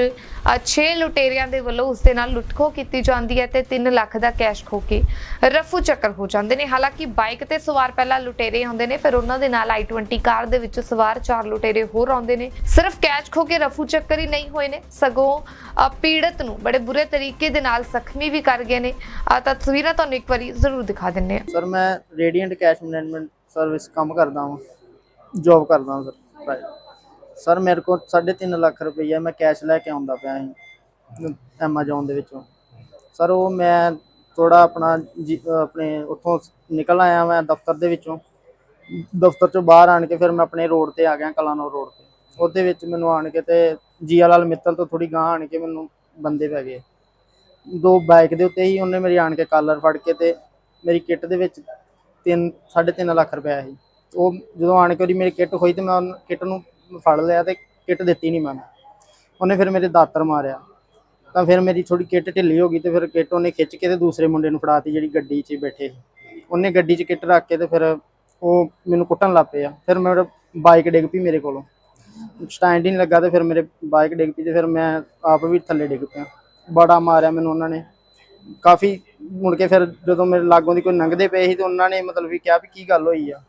S1: 6 ਲੁਟੇਰਿਆਂ ਦੇ ਵੱਲੋਂ ਉਸ ਦੇ ਨਾਲ ਲੁੱਟਖੋ ਕੀਤੀ ਜਾਂਦੀ ਹੈ ਤੇ 3 ਲੱਖ ਦਾ ਕੈਸ਼ ਖੋ ਕੇ ਰਫੂ ਚੱਕਰ ਹੋ ਜਾਂਦੇ ਨੇ। ਹਾਲਾਂਕਿ ਬਾਈਕ ਤੇ ਸਵਾਰ ਪਹਿਲਾਂ ਲੁਟੇਰੇ ਆਉਂਦੇ ਨੇ, ਫਿਰ ਉਹਨਾਂ ਦੇ ਨਾਲ i20 ਕਾਰ ਦੇ ਵਿੱਚ ਸਵਾਰ ਚਾਰ ਲੁਟੇਰੇ ਹੋਰ ਆਉਂਦੇ ਨੇ। ਸਿਰਫ ਕੈਸ਼ ਖੋ ਕੇ ਰਫੂ ਚੱਕਰ ਹੀ ਨਹੀਂ ਹੋਏ ਨੇ, ਸਗੋਂ ਪੀੜਤ ਨੂੰ ਬੜੇ ਬੁਰੇ ਤਰੀਕੇ ਦੇ ਨਾਲ ਜ਼ਖਮੀ ਵੀ ਕਰ ਗਏ ਨੇ। ਤਾਂ ਤਸਵੀਰਾਂ ਤੁਹਾਨੂੰ ਇੱਕ ਵਾਰੀ ਜ਼ਰੂਰ ਦਿਖਾ ਦਿੰਨੇ ਆ।
S2: ਸਰ, ਮੈਂ ਰੇਡੀਐਂਟ ਕੈਸ਼ ਮੈਨੇਜਮੈਂਟ ਸਰਵਿਸ ਕੰਮ ਕਰਦਾ ਹਾਂ ਜੌਬ ਕਰਦਾ ਸਰ ਪ੍ਰਾਈਵੇਟ ਸਰ, ਮੇਰੇ ਕੋਲ 3.5 ਲੱਖ ਰੁਪਈਆ ਮੈਂ ਕੈਸ਼ ਲੈ ਕੇ ਆਉਂਦਾ ਪਿਆ ਸੀ ਐਮਾਜ਼ੋਨ ਦੇ ਵਿੱਚੋਂ। ਸਰ, ਉਹ ਮੈਂ ਥੋੜਾ ਆਪਣਾ ਜੀ- ਆਪਣੇ ਉੱਥੋਂ ਨਿਕਲ ਆਇਆ ਮੈਂ ਦਫ਼ਤਰ ਦੇ ਵਿੱਚੋਂ। ਦਫ਼ਤਰ ਚੋਂ ਬਾਹਰ ਆਣ ਕੇ ਫਿਰ ਮੈਂ ਆਪਣੇ ਰੋਡ ਤੇ ਆ ਗਿਆ, ਕਲਾਨੌਰ ਰੋਡ ਤੇ। ਉਹਦੇ ਵਿੱਚ ਮੈਨੂੰ ਆਣ ਕੇ ਤੇ ਜੀਆ ਲਾਲ ਮਿੱਤਲ ਤੋਂ ਥੋੜੀ ਗਾਂ ਆਣ ਕੇ ਮੈਨੂੰ ਬੰਦੇ ਪੈ ਗਏ। ਦੋ ਬਾਈਕ ਦੇ ਉੱਤੇ ਹੀ ਉਹਨੇ ਮੇਰੀ ਆਣ ਕੇ ਕਾਲਰ ਫੜ ਕੇ ਤੇ ਮੇਰੀ ਕਿੱਟ ਦੇ ਵਿੱਚ 3 3.5 ਲੱਖ ਰੁਪਇਆ ਸੀ। ਉਹ ਜਦੋਂ ਆਣ ਕੇ ਉਹਦੀ ਮੇਰੀ ਕਿੱਟ ਹੋਈ ਤੇ ਮੈਂ ਉਹਨੂੰ ਕਿੱਟ ਨੂੰ ਫੜ ਲਿਆ ਤੇ ਕਿੱਟ ਦਿੱਤੀ ਨਹੀਂ ਮੈਨੂੰ ਉਹਨੇ ਫਿਰ ਮੇਰੇ ਦਾਤਰ ਮਾਰਿਆ। ਤਾਂ ਫਿਰ ਮੇਰੀ ਥੋੜੀ ਕਿੱਟ ਢਿੱਲੀ ਹੋ ਗਈ ਤੇ ਫਿਰ ਕਿੱਟ ਉਹਨੇ ਖਿੱਚ ਕੇ ਤੇ ਦੂਸਰੇ ਮੁੰਡੇ ਨੂੰ ਫੜਾਤੀ ਜਿਹੜੀ ਗੱਡੀ 'ਚ ਬੈਠੇ ਸੀ। ਉਹਨੇ ਗੱਡੀ 'ਚ ਕਿੱਟ ਰੱਖ ਕੇ ਤੇ ਫਿਰ ਉਹ ਮੈਨੂੰ ਕੁੱਟਣ ਲੱਗ ਪਿਆ। ਫਿਰ ਮੇਰਾ ਬਾਈਕ ਡਿੱਗ ਪਈ ਮੇਰੇ ਕੋਲੋਂ। ਸਟੈਂਡ ਹੀ ਨਹੀਂ ਲੱਗਾ ਤੇ ਫਿਰ ਮੇਰੇ ਬਾਈਕ ਡਿੱਗ ਪਈ ਤੇ ਫਿਰ ਮੈਂ ਆਪ ਵੀ ਥੱਲੇ ਡਿੱਗ ਪਿਆ। ਬੜਾ ਮਾਰਿਆ ਮੈਨੂੰ ਉਹਨਾਂ ਨੇ। ਕਾਫੀ ਮੁੜ ਕੇ ਫਿਰ ਜਦੋਂ ਮੇਰੇ ਲਾਗੋਂ ਦੀ ਕੋਈ ਲੰਘਦੇ ਪਏ ਸੀ ਤੇ ਉਹਨਾਂ ਨੇ ਮਤਲਬ ਵੀ ਕਿਹਾ ਵੀ ਕੀ ਗੱਲ ਹੋਈ ਆ।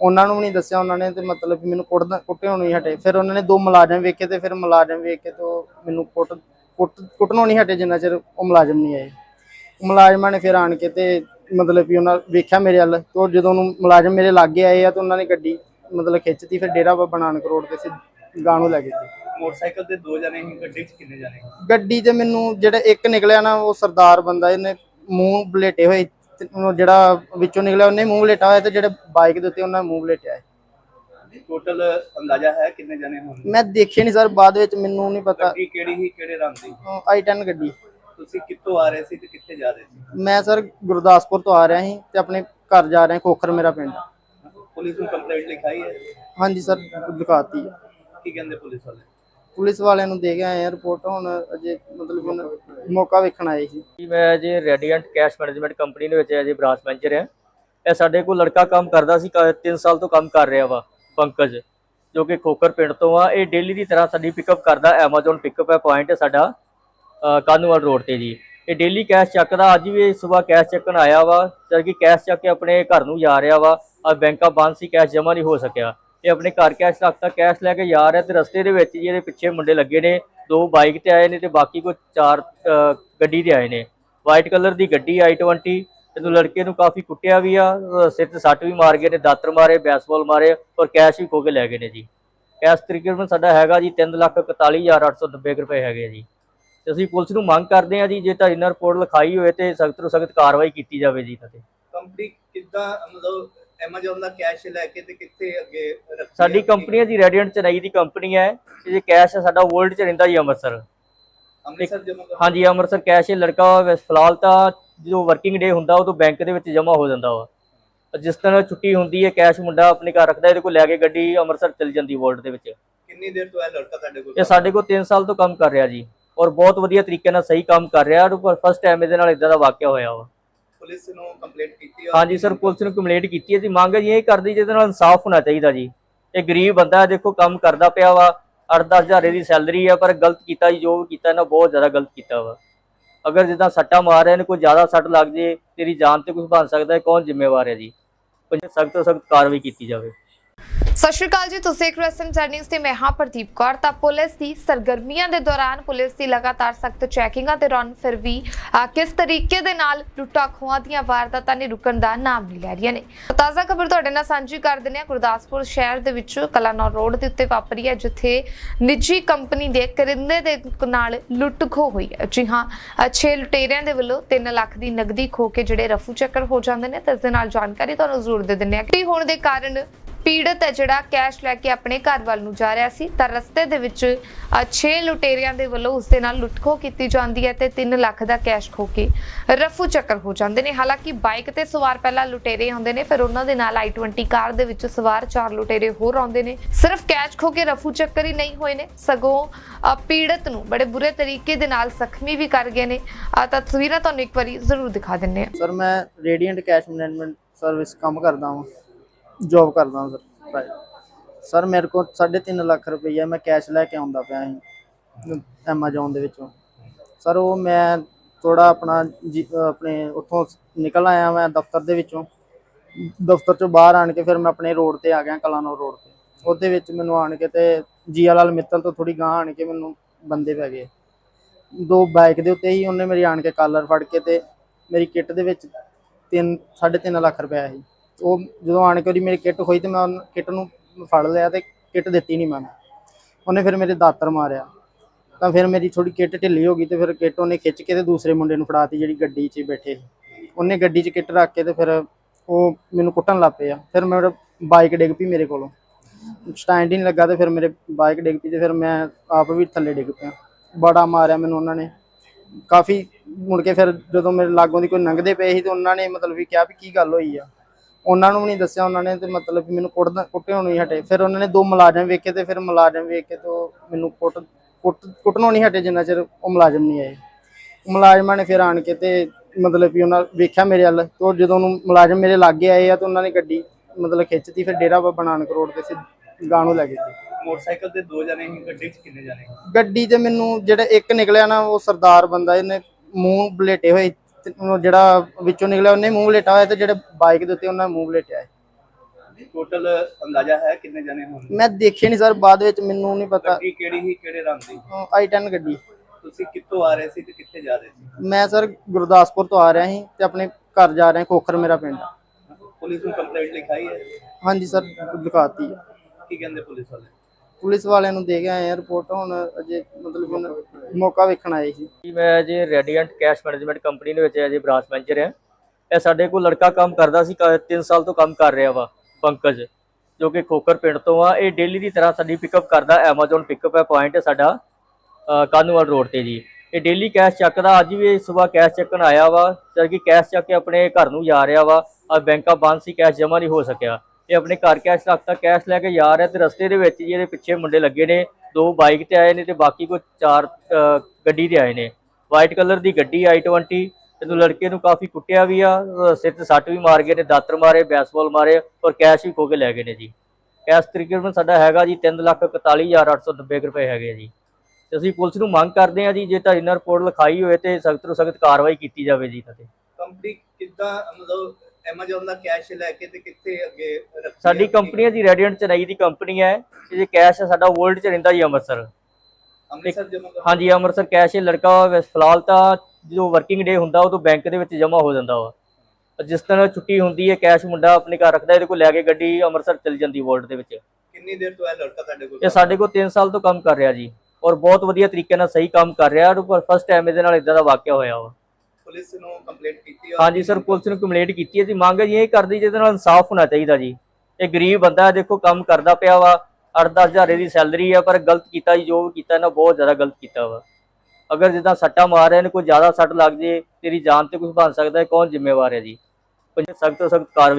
S2: ਉਹਨਾਂ ਨੂੰ ਵੀ ਨਹੀਂ ਦੱਸਿਆ ਉਹਨਾਂ ਨੇ ਤੇ ਮਤਲਬ ਵੀ ਮੈਨੂੰ ਕੁੱਟਦਾ ਕੁੱਟੇ ਹੋਣੀ ਹਟੇ। ਫਿਰ ਉਹਨਾਂ ਨੇ ਦੋ ਮੁਲਾਜ਼ਮ ਵੇਖੇ ਤੇ ਫਿਰ ਮੁਲਾਜ਼ਮ ਵੇਖ ਕੇ ਤੇ ਮੈਨੂੰ ਕੁੱਟ ਕੁੱਟ ਕੁੱਟਣੋਂ ਨਹੀਂ ਹਟੇ ਜਿੰਨਾ ਚਿਰ ਉਹ ਮੁਲਾਜ਼ਮ ਨਹੀਂ ਆਏ। ਮੁਲਾਜ਼ਮਾਂ ਨੇ ਫਿਰ ਆਣ ਕੇ ਤੇ ਮਤਲਬ ਵੀ ਉਹਨਾਂ ਵੇਖਿਆ ਮੇਰੇ ਵੱਲ ਤੇ ਜਦੋਂ ਨੂੰ ਮੁਲਾਜ਼ਮ ਮੇਰੇ ਲਾਗੇ ਆਏ ਆ ਤੇ ਉਹਨਾਂ ਨੇ ਗੱਡੀ ਮਤਲਬ ਖਿੱਚਤੀ ਫਿਰ ਡੇਰਾ ਬਾਬਾ ਨਾਨਕ ਰੋਡ ਤੇ ਸੀ ਗਾਣੂ ਲੈ ਗਏ
S3: ਮੋਟਰਸਾਈਕਲ ਤੇ ਦੋ ਜਣੇ ਸੀ ਗੱਡੀ 'ਚ ਕਿੰਨੇ ਜਣੇ
S2: ਗੱਡੀ ਤੇ ਮੈਨੂੰ ਜਿਹੜਾ ਇੱਕ ਨਿਕਲਿਆ ਨਾ ਉਹ ਸਰਦਾਰ ਬੰਦਾ ਇਹਨੇ ਮੂੰਹ ਬਲੇਟੇ ਹੋਏ ਜਿਹੜਾ ਵਿੱਚੋਂ ਨਿਕਲਿਆ ਉਹਨੇ ਮੂੰਹ ਬਲੇਟਾ ਹੋਇਆ ਤੇ ਜਿਹੜੇ ਬਾਈਕ ਦੇ ਉੱਤੇ ਉਹਨਾਂ ਨੇ ਮੂੰਹ ਬਲੇਟਿਆ ਹੈ।
S3: ਟੋਟਲ ਅੰਦਾਜ਼ਾ ਹੈ ਕਿੰਨੇ ਜਣੇ ਹੋਣਗੇ?
S2: ਮੈਂ ਦੇਖਿਆ ਨਹੀਂ ਸਰ ਬਾਅਦ ਵਿੱਚ ਮੈਨੂੰ ਨਹੀਂ ਪਤਾ।
S3: ਗੱਡੀ ਕਿਹੜੀ ਸੀ ਕਿਹੜੇ ਰੰਗ ਦੀ?
S2: ਆਈ 10 ਗੱਡੀ।
S3: ਤੁਸੀਂ ਕਿੱਥੋਂ ਆ ਰਹੇ ਸੀ ਤੇ ਕਿੱਥੇ ਜਾ ਰਹੇ ਸੀ?
S2: ਮੈਂ ਸਰ ਗੁਰਦਾਸਪੁਰ ਤੋਂ ਆ ਰਿਹਾ ਸੀ ਤੇ ਆਪਣੇ ਘਰ ਜਾ ਰਿਹਾ ਖੋਖਰ ਮੇਰਾ ਪਿੰਡ।
S3: ਪੁਲਿਸ ਨੂੰ ਕੰਪਲੇਂਟ ਲਿਖਾਈ ਹੈ?
S2: ਹਾਂਜੀ ਸਰ ਦਿਖਾਤੀ ਹੈ।
S3: ਕੀ ਕਹਿੰਦੇ ਪੁਲਿਸ ਵਾਲੇ?
S2: ਪੁਲਿਸ ਵਾਲਿਆਂ ਨੂੰ ਦੇ ਕੇ ਆਏ ਆ ਰਿਪੋਰਟ ਹੁਣ ਅਜੇ ਮਤਲਬ ਹੁਣ ਮੌਕਾ ਵੇਖਣ ਆਏ ਸੀ।
S4: ਜੀ ਮੈਂ ਜੀ ਰੈਡੀਐਂਟ ਕੈਸ਼ ਮੈਨੇਜਮੈਂਟ ਕੰਪਨੀ ਦੇ ਵਿੱਚ ਅਜੇ ਬ੍ਰਾਂਚ ਮੈਨੇਜਰ ਹਾਂ। ਇਹ ਸਾਡੇ ਕੋਲ ਲੜਕਾ ਕੰਮ ਕਰਦਾ ਸੀ 3 ਸਾਲ ਤੋਂ ਕੰਮ ਕਰ ਰਿਹਾ ਵਾ ਪੰਕਜ ਜੋ ਕਿ ਖੋਕਰ ਪਿੰਡ ਤੋਂ ਆ। ਇਹ ਡੇਲੀ ਦੀ ਤਰ੍ਹਾਂ ਸਾਡੀ ਪਿਕਅਪ ਕਰਦਾ ਐਮਾਜ਼ਨ ਪਿਕਅਪ ਹੈ ਪੁਆਇੰਟ ਸਾਡਾ ਅ, ਕਾਨੂੰਵਾਲ ਰੋਡ ਤੇ ਜੀ। ਇਹ ਡੇਲੀ ਕੈਸ਼ ਚੱਕਦਾ ਅੱਜ ਵੀ ਸਵੇਰ ਕੈਸ਼ ਚੱਕਣ ਆਇਆ ਵਾ ਜਦ ਕਿ ਕੈਸ਼ ਚੱਕ ਕੇ ਆਪਣੇ ਘਰ ਨੂੰ ਜਾ ਰਿਹਾ ਵਾ ਆ ਬੈਂਕਾਂ ਬੰਦ ਸੀ ਕੈਸ਼ ਜਮ੍ਹਾਂ ਨਹੀਂ ਹੋ ਸਕਿਆ। ਇਹ ਆਪਣੇ ਘਰ ਕੈਸ਼ ਰੱਖਤਾ ਕੈਸ਼ ਲੈ ਕੇ ਜਾ ਰਿਹਾ ਤੇ ਰਸਤੇ ਦੇ ਵਿੱਚ ਜੀ ਪਿੱਛੇ ਮੁੰਡੇ ਲੱਗੇ ਨੇ, ਦੋ ਬਾਈਕ ਤੇ ਆਏ ਨੇ ਤੇ ਬਾਕੀ ਕੋਈ ਚਾਰ ਗੱਡੀ ਤੇ ਆਏ ਨੇ। ਵਾਈਟ ਕਲਰ ਦੀ ਗੱਡੀ i20 ਇਹਨੂੰ ਲੜਕੇ ਨੂੰ ਕਾਫੀ ਕੁੱਟਿਆ ਵੀ ਆ ਸਿਰ ਤੇ ਸੱਟ ਵੀ ਮਾਰ ਗਏ ਨੇ, ਦਾਤਰ ਮਾਰੇ ਬੈਸਬਾਲ ਮਾਰੇ ਔਰ ਕੈਸ਼ ਵੀ ਖੋ ਕੇ ਲੈ ਗਏ ਨੇ ਜੀ। ਕੈਸ਼ ਤਕਰੀਬਨ ਸਾਡਾ ਹੈਗਾ ਜੀ 341890 ਰੁਪਏ ਹੈਗੇ ਜੀ। ਤੇ ਅਸੀਂ ਪੁਲਿਸ ਨੂੰ ਮੰਗ ਕਰਦੇ ਹਾਂ ਜੀ, ਜੇ ਤਾਂ ਇਨਰ ਰਿਪੋਰਟ ਲਿਖਾਈ ਹੋਏ ਤੇ ਸਖਤ ਤੋਂ ਸਖਤ ਕਾਰਵਾਈ ਕੀਤੀ ਜਾਵੇ ਜੀ ਤੇ।
S3: ਕੰਪਨੀ ਕਿੱਦਾਂ ਮਤਲਬ ਐਮਾਜ਼ਨ ਦਾ ਕੈਸ਼ ਲੈ ਕੇ ਤੇ ਕਿੱਥੇ ਅੱਗੇ ਰੱਖੀ
S4: ਸਾਡੀ
S3: ਹੈ?
S4: ਕੰਪਨੀ ਹੈ ਜੀ ਰੈਡੀਐਂਟ ਚੇਨਈ ਦੀ ਕੰਪਨੀ ਹੈ। ਤੇ ਜੇ ਕੈਸ਼ ਹੈ ਸਾਡਾ ਵਰਲਡ ਚ ਰਹਿੰਦਾ ਜੀ ਅੰਮ੍ਰਿਤਸਰ।
S3: ਅੰਮ੍ਰਿਤਸਰ ਕਰ।
S4: ਹਾਂਜੀ ਅੰਮ੍ਰਿਤਸਰ ਕੈਸ਼ ਇਹ ਲੜਕਾ ਵੈਸੇ ਫਿਲਹਾਲ ਤਾਂ ਜਦੋਂ ਵਰਕਿੰਗ ਡੇ ਹੁੰਦਾ ਉਦੋਂ ਬੈਂਕ ਦੇ ਵਿੱਚ ਜਮ੍ਹਾਂ ਹੋ ਜਾਂਦਾ ਵਾ। ਪਰ ਜਿਸ ਤਰ੍ਹਾਂ ਛੁੱਟੀ ਹੁੰਦੀ ਹੈ ਕੈਸ਼ ਮੁੰਡਾ ਆਪਣੇ ਘਰ ਰੱਖਦਾ ਇਹਦੇ ਕੋਲ ਲੈ ਕੇ ਗੱਡੀ ਅੰਮ੍ਰਿਤਸਰ ਚਲ ਜਾਂਦੀ ਵਰਲਡ ਦੇ ਵਿੱਚ।
S3: ਕਿੰਨੀ ਦੇਰ ਤੋਂ ਇਹ ਲੜਕਾ ਤੁਹਾਡੇ ਕੋਲ
S4: ਇਹ ਸਾਡੇ ਕੋਲ 3 ਸਾਲ ਤੋਂ ਕੰਮ ਕਰ ਰਿਹਾ ਜੀ। ਔਰ ਬਹੁਤ ਵਧੀਆ ਤਰੀਕੇ ਨਾਲ ਸਹੀ ਕੰਮ ਕਰ ਰਿਹਾ ਔਰ ਫਸਟ ਟਾਈਮ ਇਹਦੇ ਨਾਲ ਇਦਾਂ ਦਾ ਵਾਕਿਆ ਹੋਇਆ ਵਾ।
S3: ਪੁਲਿਸ ਨੂੰ ਕੰਪਲੇਂਟ ਕੀਤੀ
S4: ਹਾਂਜੀ ਸਰ, ਪੁਲਿਸ ਨੂੰ ਕੰਪਲੇਂਟ ਕੀਤੀ ਹੈ ਜੀ। ਮੰਗ ਜੀ, ਇਹ ਕਰਦੀ ਜਿਹਦੇ ਨਾਲ ਇਨਸਾਫ ਹੋਣਾ ਚਾਹੀਦਾ ਜੀ। ਇਹ ਗਰੀਬ ਬੰਦਾ ਦੇਖੋ ਕੰਮ ਕਰਦਾ ਪਿਆ ਵਾ 8-10 ਹਜ਼ਾਰ ਦੀ ਸੈਲਰੀ ਆ, ਪਰ ਗਲਤ ਕੀਤਾ ਜੀ, ਜੋ ਵੀ ਕੀਤਾ ਇਹਨਾਂ ਬਹੁਤ ਜ਼ਿਆਦਾ ਗਲਤ ਕੀਤਾ ਵਾ। ਅਗਰ ਜਿੱਦਾਂ ਸੱਟਾਂ ਮਾਰ ਰਹੇ ਨੇ ਕੋਈ ਜ਼ਿਆਦਾ ਸੱਟ ਲੱਗ ਜੇ, ਤੇਰੀ ਜਾਨ ਤੇ ਕੁਝ ਬਣ ਸਕਦਾ ਹੈ ਕੌਣ ਜ਼ਿੰਮੇਵਾਰ ਹੈ ਜੀ? ਸਖਤ ਤੋਂ ਸਖਤ ਕਾਰਵਾਈ ਕੀਤੀ ਜਾਵੇ।
S1: ਸਤਿ ਸ਼੍ਰੀ ਅਕਾਲ ਜੀ ਤੁਸੀਂ ਇੱਕ ਰਸਮ ਨਿਊਜ਼ ਤੇ ਮੈਂ ਹਾਂ ਪ੍ਰਦੀਪ ਕੌਰ। ਤਾਂ ਪੁਲਿਸ ਦੀ ਸਰਗਰਮੀਆਂ ਦੇ ਦੌਰਾਨ ਪੁਲਿਸ ਦੀ ਲਗਾਤਾਰ ਸਖਤ ਚੈਕਿੰਗਾਂ ਤੇ ਰੌਣ ਫਿਰ ਵੀ ਕਿਸ ਤਰੀਕੇ ਦੇ ਨਾਲ ਲੁੱਟਾਂ ਖੋਹਾਂ ਦੀਆਂ ਵਾਰਦਾਤਾਂ ਨੇ ਰੁਕਣ ਦਾ ਨਾਮ ਨਹੀਂ ਲੈ ਰਹੀਆਂ ਨੇ। ਤਾਜ਼ਾ ਖਬਰ ਤੁਹਾਡੇ ਨਾਲ ਸਾਂਝੀ ਕਰ ਦਿੰਦੇ ਹਾਂ। ਗੁਰਦਾਸਪੁਰ ਸ਼ਹਿਰ ਦੇ ਵਿੱਚ ਕਲਾਨੌਰ ਰੋਡ ਦੇ ਉੱਤੇ ਵਾਪਰੀ ਹੈ ਜਿੱਥੇ ਨਿੱਜੀ ਕੰਪਨੀ ਦੇ ਕਰਿੰਦੇ ਦੇ ਨਾਲ ਲੁੱਟ ਖੋਹ ਹੋਈ ਹੈ। ਜੀ ਹਾਂ ਅਹ, ਛੇ ਲੁਟੇਰਿਆਂ ਦੇ ਵੱਲੋਂ 3 ਲੱਖ ਦੀ ਨਗਦੀ ਖੋ ਕੇ ਜਿਹੜੇ ਰਫੂ ਚੱਕਰ ਹੋ ਜਾਂਦੇ ਨੇ ਤੇ ਇਸ ਦੇ ਨਾਲ ਜਾਣਕਾਰੀ ਤੁਹਾਨੂੰ ਜ਼ਰੂਰ ਦੇ ਦਿੰਦੇ ਹਾਂ। ਕਿ ਹੋਣ ਦੇ ਕਾਰਨ ਪੀੜਤ ਹੈ ਜਿਹੜਾ ਕੈਸ਼ ਲੈ ਕੇ ਆਪਣੇ ਘਰ ਵੱਲ ਨੂੰ ਜਾ ਰਿਹਾ ਸੀ। ਤਾਂ ਰਸਤੇ ਦੇ ਵਿੱਚ 6 ਲੁਟੇਰਿਆਂ ਦੇ ਵੱਲੋਂ ਉਸ ਦੇ ਨਾਲ ਲੁੱਟਖੋ ਕੀਤੀ ਜਾਂਦੀ ਹੈ ਤੇ 3 ਲੱਖ ਦਾ ਕੈਸ਼ ਖੋ ਕੇ ਰਫੂ ਚੱਕਰ ਹੋ ਜਾਂਦੇ ਨੇ। ਹਾਲਾਂਕਿ ਬਾਈਕ ਤੇ ਸਵਾਰ ਪਹਿਲਾਂ ਲੁਟੇਰੇ ਆਉਂਦੇ ਨੇ, ਫਿਰ ਉਹਨਾਂ ਦੇ ਨਾਲ i20 ਕਾਰ ਦੇ ਵਿੱਚ ਸਵਾਰ ਚਾਰ ਲੁਟੇਰੇ ਹੋਰ ਆਉਂਦੇ ਨੇ। ਸਿਰਫ ਕੈਸ਼ ਖੋ ਕੇ ਰਫੂ ਚੱਕਰ ਹੀ ਨਹੀਂ ਹੋਏ ਨੇ। ਸਗੋਂ ਪੀੜਤ ਨੂੰ ਬੜੇ ਬੁਰੇ ਤਰੀਕੇ ਦੇ ਨਾਲ ਜ਼ਖਮੀ ਵੀ ਕਰ ਗਏ ਨੇ। ਆ ਤਾਂ ਤਸਵੀਰਾਂ ਤੁਹਾਨੂੰ ਇੱਕ ਵਾਰੀ ਜ਼ਰੂਰ ਦਿਖਾ ਦਿੰਨੇ ਆ।
S2: ਸਰ, ਮੈਂ ਰੇਡੀਐਂਟ ਕੈਸ਼ ਮੈਨੇਜਮੈਂਟ ਸਰਵਿਸ ਕੰਮ ਕਰਦਾ ਹਾਂ ਜੌਬ ਕਰਦਾ ਹਾਂ ਸਰ ਪ੍ਰਾਈਵੇਟ ਸਰ, ਮੇਰੇ ਕੋਲ 3.5 ਲੱਖ ਰੁਪਈਆ ਮੈਂ ਕੈਸ਼ ਲੈ ਕੇ ਆਉਂਦਾ ਪਿਆ ਸੀ ਐਮਾਜ਼ੋਨ ਦੇ ਵਿੱਚੋਂ। ਸਰ, ਉਹ ਮੈਂ ਥੋੜਾ ਆਪਣਾ ਜੀ- ਆਪਣੇ ਉੱਥੋਂ ਨਿਕਲ ਆਇਆ ਮੈਂ ਦਫ਼ਤਰ ਦੇ ਵਿੱਚੋਂ। ਦਫ਼ਤਰ ਚੋਂ ਬਾਹਰ ਆਣ ਕੇ ਫਿਰ ਮੈਂ ਆਪਣੇ ਰੋਡ ਤੇ ਆ ਗਿਆ ਕਲਾਨੌਰ ਰੋਡ ਤੇ। ਉਹਦੇ ਵਿੱਚ ਮੈਨੂੰ ਆਣ ਕੇ ਤੇ ਜੀਆ ਲਾਲ ਮਿੱਤਲ ਤੋਂ ਥੋੜੀ ਗਾਂ ਆਣ ਕੇ ਮੈਨੂੰ ਬੰਦੇ ਪੈ ਗਏ। ਦੋ ਬਾਈਕ ਦੇ ਉੱਤੇ ਹੀ ਉਹਨੇ ਮੇਰੀ ਆਣ ਕੇ ਕਾਲਰ ਫੜ ਕੇ ਤੇ ਮੇਰੀ ਕਿੱਟ ਦੇ ਵਿੱਚ 3 3.5 ਲੱਖ ਰੁਪਇਆ ਸੀ। ਉਹ ਜਦੋਂ ਆਣ ਕੇ ਉਹਦੀ ਮੇਰੀ ਕਿੱਟ ਹੋਈ ਤੇ ਮੈਂ ਉਹਨੂੰ ਕਿੱਟ ਨੂੰ ਫੜ ਲਿਆ ਤੇ ਕਿੱਟ ਦਿੱਤੀ ਨਹੀਂ ਮੈਨੂੰ ਉਹਨੇ। ਫਿਰ ਮੇਰੇ ਦਾਤਰ ਮਾਰਿਆ। ਤਾਂ ਫਿਰ ਮੇਰੀ ਥੋੜੀ ਕਿੱਟ ਢਿੱਲੀ ਹੋ ਗਈ ਤੇ ਫਿਰ ਕਿੱਟ ਉਹਨੇ ਖਿੱਚ ਕੇ ਤੇ ਦੂਸਰੇ ਮੁੰਡੇ ਨੂੰ ਫੜਾਤੀ ਜਿਹੜੀ ਗੱਡੀ 'ਚ ਬੈਠੇ ਸੀ। ਉਹਨੇ ਗੱਡੀ 'ਚ ਕਿੱਟ ਰੱਖ ਕੇ ਤੇ ਫਿਰ ਉਹ ਮੈਨੂੰ ਕੁੱਟਣ ਲੱਗ ਪਿਆ। ਫਿਰ ਮੇਰਾ ਬਾਈਕ ਡਿੱਗ ਪਈ ਮੇਰੇ ਕੋਲੋਂ। ਸਟੈਂਡ ਹੀ ਨਹੀਂ ਲੱਗਾ ਤੇ ਫਿਰ ਮੇਰੇ ਬਾਈਕ ਡਿੱਗ ਪਈ ਤੇ ਫਿਰ ਮੈਂ ਆਪ ਵੀ ਥੱਲੇ ਡਿੱਗ ਪਿਆ। ਬੜਾ ਮਾਰਿਆ ਮੈਨੂੰ ਉਹਨਾਂ ਨੇ। ਕਾਫੀ ਮੁੜ ਕੇ ਫਿਰ ਜਦੋਂ ਮੇਰੇ ਲਾਗੋਂ ਦੀ ਕੋਈ ਲੰਘਦੇ ਪਏ ਸੀ ਤੇ ਉਹਨਾਂ ਨੇ ਮਤਲਬ ਵੀ ਕਿਹਾ ਵੀ ਕੀ ਗੱਲ ਹੋਈ ਆ। ਉਹਨਾਂ ਨੂੰ ਵੀ ਨਹੀਂ ਦੱਸਿਆ ਉਹਨਾਂ ਨੇ ਤੇ ਮਤਲਬ ਮੈਨੂੰ ਕੁੱਟਦਾ ਕੁੱਟਿਓ ਨਹੀਂ ਹਟੇ। ਫਿਰ ਉਹਨਾਂ ਨੇ ਦੋ ਮੁਲਾਜ਼ਮ ਵੇਖੇ ਤੇ ਫਿਰ ਮੁਲਾਜ਼ਮ ਵੇਖ ਕੇ ਤੇ ਮੈਨੂੰ ਕੁੱਟ ਕੁੱਟ ਕੁੱਟਣੋਂ ਨਹੀਂ ਹਟੇ ਜਿੰਨਾ ਚਿਰ ਉਹ ਮੁਲਾਜ਼ਮ ਨਹੀਂ ਆਏ। ਮੁਲਾਜ਼ਮਾਂ ਨੇ ਫਿਰ ਆਣ ਕੇ ਤੇ ਮਤਲਬ ਵੀ ਉਹਨਾਂ ਵੇਖਿਆ ਮੇਰੇ ਵੱਲ ਤੇ ਜਦੋਂ ਉਹਨੂੰ ਮੁਲਾਜ਼ਮ ਮੇਰੇ ਲਾਗੇ ਆਏ ਆ ਤੇ ਉਹਨਾਂ ਨੇ ਗੱਡੀ ਮਤਲਬ ਖਿੱਚਤੀ ਫਿਰ ਡੇਰਾ ਬਾਬਾ ਨਾਨਕ ਰੋਡ ਤੇ ਫਿਰ ਗਾਣੋਂ ਲੈ ਗਏ।
S3: ਮੋਟਰਸਾਈਕਲ ਤੇ ਦੋ ਜਣੇ ਸੀ ਗੱਡੀ 'ਚ ਕਿੰਨੇ ਜਣੇ
S2: ਗੱਡੀ ਤੇ ਮੈਨੂੰ ਜਿਹੜਾ ਇੱਕ ਨਿਕਲਿਆ ਨਾ ਉਹ ਸਰਦਾਰ ਬੰਦਾ ਇਹਨੇ ਮੂੰਹ ਬਲੇਟੇ ਹੋਏ ਜਿਹੜਾ ਵਿੱਚੋਂ ਨਿਕਲਿਆ ਉਹਨੇ ਮੂੰਹ ਬਲੇਟਾ ਹੋਇਆ ਤੇ ਜਿਹੜੇ ਬਾਈਕ ਦੇ ਉੱਤੇ ਉਹਨਾਂ ਮੂੰਹ ਬਲੇਟਿਆ ਹੈ।
S3: ਟੋਟਲ ਅੰਦਾਜ਼ਾ ਹੈ ਕਿੰਨੇ ਜਣੇ ਹੋਣਗੇ?
S2: ਮੈਂ ਦੇਖੇ ਨਹੀਂ ਸਰ ਬਾਅਦ ਵਿੱਚ ਮੈਨੂੰ ਨਹੀਂ ਪਤਾ।
S3: ਗੱਡੀ ਕਿਹੜੀ ਸੀ ਕਿਹੜੇ ਰੰਗ ਦੀ?
S2: ਆਈ 10 ਗੱਡੀ।
S3: ਤੁਸੀਂ ਕਿੱਥੋਂ ਆ ਰਹੇ ਸੀ ਤੇ ਕਿੱਥੇ ਜਾ ਰਹੇ ਸੀ?
S2: ਮੈਂ ਸਰ ਗੁਰਦਾਸਪੁਰ ਤੋਂ ਆ ਰਿਹਾ ਸੀ ਤੇ ਆਪਣੇ ਘਰ ਜਾ ਰਿਹਾ ਖੋਖਰ ਮੇਰਾ ਪਿੰਡ।
S3: ਪੁਲਿਸ ਨੂੰ ਕੰਪਲੇਂਟ ਲਿਖਾਈ ਹੈ?
S2: ਹਾਂਜੀ ਸਰ ਲਿਖਾਤੀ ਆ
S3: ਕੀ ਕਹਿੰਦੇ ਪੁਲਿਸ ਵਾਲੇ?
S2: ਪੁਲਿਸ ਵਾਲਿਆਂ ਨੂੰ ਦੇ ਕੇ ਆਏ ਆ ਰਿਪੋਰਟ, ਹੁਣ ਅਜੇ ਮਤਲਬ ਉਹਨਾਂ ਮੌਕਾ ਵੇਖਣ ਆਏ ਸੀ।
S4: ਜੀ, ਮੈਂ ਜੀ ਰੈਡੀਐਂਟ ਕੈਸ਼ ਮੈਨੇਜਮੈਂਟ ਕੰਪਨੀ ਦੇ ਵਿੱਚ ਅਜੇ ਬ੍ਰਾਂਚ ਮੈਨੇਜਰ ਹਾਂ। ਇਹ ਸਾਡੇ ਕੋਲ ਲੜਕਾ ਕੰਮ ਕਰਦਾ ਸੀ 3 ਸਾਲ ਤੋਂ ਕੰਮ ਕਰ ਰਿਹਾ ਵਾ, ਪੰਕਜ, ਜੋ ਕਿ ਖੋਕਰ ਪਿੰਡ ਤੋਂ ਆ। ਇਹ ਡੇਲੀ ਦੀ ਤਰ੍ਹਾਂ ਸਾਡੀ ਪਿਕਅਪ ਕਰਦਾ ਐਮਾਜ਼ਨ ਪਿਕਅਪ ਹੈ ਪੁਆਇੰਟ ਸਾਡਾ ਕਾਨੂੰਵਾਲ ਰੋਡ ਤੇ ਜੀ। ਇਹ ਡੇਲੀ ਕੈਸ਼ ਚੱਕਦਾ, ਅੱਜ ਵੀ ਸਵੇਰ ਕੈਸ਼ ਚੱਕਣ ਆਇਆ ਵਾ ਜਦ ਕਿ ਕੈਸ਼ ਚੱਕ ਕੇ ਆਪਣੇ ਘਰ ਨੂੰ ਜਾ ਰਿਹਾ ਵਾ, ਆ ਬੈਂਕਾਂ ਬੰਦ ਸੀ ਕੈਸ਼ ਜਮ੍ਹਾਂ ਨਹੀਂ ਹੋ ਸਕਿਆ। ਇਹ ਆਪਣੇ ਘਰ ਕੈਸ਼ ਰੱਖਤਾ ਕੈਸ਼ ਲੈ ਕੇ ਜਾ ਰਿਹਾ ਤੇ ਰਸਤੇ ਦੇ ਵਿੱਚ ਜੀ ਪਿੱਛੇ ਮੁੰਡੇ ਲੱਗੇ ਨੇ, ਦੋ ਬਾਈਕ ਤੇ ਆਏ ਨੇ ਤੇ ਬਾਕੀ ਕੋਈ ਚਾਰ ਗੱਡੀ ਤੇ ਆਏ ਨੇ। ਵਾਈਟ ਕਲਰ ਦੀ ਗੱਡੀ i20 ਇਹਨੂੰ ਲੜਕੇ ਨੂੰ ਕਾਫੀ ਕੁੱਟਿਆ ਵੀ ਆ ਸਿਰ ਤੇ ਸੱਟ ਵੀ ਮਾਰ ਗਏ ਨੇ, ਦਾਤਰ ਮਾਰੇ ਬੈਸਬਾਲ ਮਾਰੇ ਔਰ ਕੈਸ਼ ਵੀ ਖੋ ਕੇ ਲੈ ਗਏ ਨੇ ਜੀ। ਕੈਸ਼ ਤਕਰੀਬਨ ਸਾਡਾ ਹੈਗਾ ਜੀ 341890 ਰੁਪਏ ਹੈਗੇ ਜੀ। ਤੇ ਅਸੀਂ ਪੁਲਿਸ ਨੂੰ ਮੰਗ ਕਰਦੇ ਹਾਂ ਜੀ, ਜੇ ਤਾਂ ਇਨਰ ਰਿਪੋਰਟ ਲਿਖਾਈ ਹੋਏ ਤੇ ਸਖਤ ਤੋਂ ਸਖਤ ਕਾਰਵਾਈ ਕੀਤੀ ਜਾਵੇ ਜੀ ਤੇ
S3: ਕੰਪਨੀ ਕਿੱਦਾਂ, ਮਤਲਬ ਐਮਾਜ਼ਨ ਦਾ ਕੈਸ਼ ਲੈ ਕੇ ਤੇ ਕਿੱਥੇ ਅੱਗੇ ਰੱਖੀ
S4: ਸਾਡੀ? ਕੰਪਨੀ ਹੈ ਜੀ ਰੈਡੀਐਂਟ ਚੇਨਈ ਦੀ ਕੰਪਨੀ ਹੈ। ਤੇ ਜੇ ਕੈਸ਼ ਹੈ ਸਾਡਾ ਵਰਲਡ ਚ ਰਹਿੰਦਾ ਜੀ ਅੰਮ੍ਰਿਤਸਰ। ਹਾਂਜੀ ਅੰਮ੍ਰਿਤਸਰ ਕੈਸ਼ ਇਹ ਲੜਕਾ ਫਿਲਹਾਲ ਤਾਂ ਜਦੋਂ ਵਰਕਿੰਗ ਡੇ ਹੁੰਦਾ ਉਦੋਂ ਬੈਂਕ ਦੇ ਵਿੱਚ ਜਮ੍ਹਾਂ ਹੋ ਜਾਂਦਾ ਵਾ। ਜਿਸ ਤਰ੍ਹਾਂ ਛੁੱਟੀ ਹੁੰਦੀ ਹੈ ਕੈਸ਼ ਮੁੰਡਾ ਆਪਣੇ ਘਰ ਰੱਖਦਾ ਇਹਦੇ ਕੋਲ ਲੈ ਕੇ ਗੱਡੀ ਅੰਮ੍ਰਿਤਸਰ ਚਲੀ ਜਾਂਦੀ ਵਰਲਡ ਦੇ ਵਿੱਚ।
S3: ਕਿੰਨੀ ਦੇਰ ਤੋਂ ਇਹ ਲੜਕਾ ਤੁਹਾਡੇ ਕੋਲ
S4: ਇਹ ਸਾਡੇ ਕੋਲ 3 ਸਾਲ ਤੋਂ ਕੰਮ ਕਰ ਰਿਹਾ ਜੀ। ਔਰ ਬਹੁਤ ਵਧੀਆ ਤਰੀਕੇ ਨਾਲ ਸਹੀ ਕੰਮ ਕਰ ਰਿਹਾ ਔਰ ਫਸਟ ਟਾਈਮ ਇਹਦੇ ਨਾਲ ਇਦਾਂ ਦਾ ਵਾਕਿਆ ਹੋਇਆ ਵਾ।
S3: ਪੁਲਿਸ ਨੂੰ ਕੰਪਲੇਂਟ ਕੀਤੀ ਔਰ
S4: ਹਾਂਜੀ ਸਰ, ਪੁਲਿਸ ਨੂੰ ਕੰਪਲੇਂਟ ਕੀਤੀ ਹੈ ਜੀ। ਮੰਗ ਜੀ ਇਹ ਕਰਦੀ ਜਿਹਦੇ ਨਾਲ ਇਨਸਾਫ ਹੋਣਾ ਚਾਹੀਦਾ ਜੀ। ਇਹ ਗਰੀਬ ਬੰਦਾ ਦੇਖੋ ਕੰਮ ਕਰਦਾ ਪਿਆ ਵਾ 8-10 ਹਜ਼ਾਰ ਦੀ ਸੈਲਰੀ ਆ, ਪਰ ਗਲਤ ਕੀਤਾ ਜੀ, ਜੋ ਵੀ ਕੀਤਾ ਇਹਨਾਂ ਬਹੁਤ ਜ਼ਿਆਦਾ ਗਲਤ ਕੀਤਾ ਵਾ। ਅਗਰ ਜਿੱਦਾਂ ਸੱਟਾ ਮਾਰ ਰਹੇ ਨੇ ਕੋਈ ਜ਼ਿਆਦਾ ਸੱਟ ਲੱਗ ਜੇ, ਤੇਰੀ ਜਾਨ ਤੇ ਕੁਝ ਬਣ ਸਕਦਾ ਹੈ ਕੌਣ ਜ਼ਿੰਮੇਵਾਰ ਹੈ ਜੀ? ਸਖਤ ਤੋਂ ਸਖਤ ਕਾਰਵਾਈ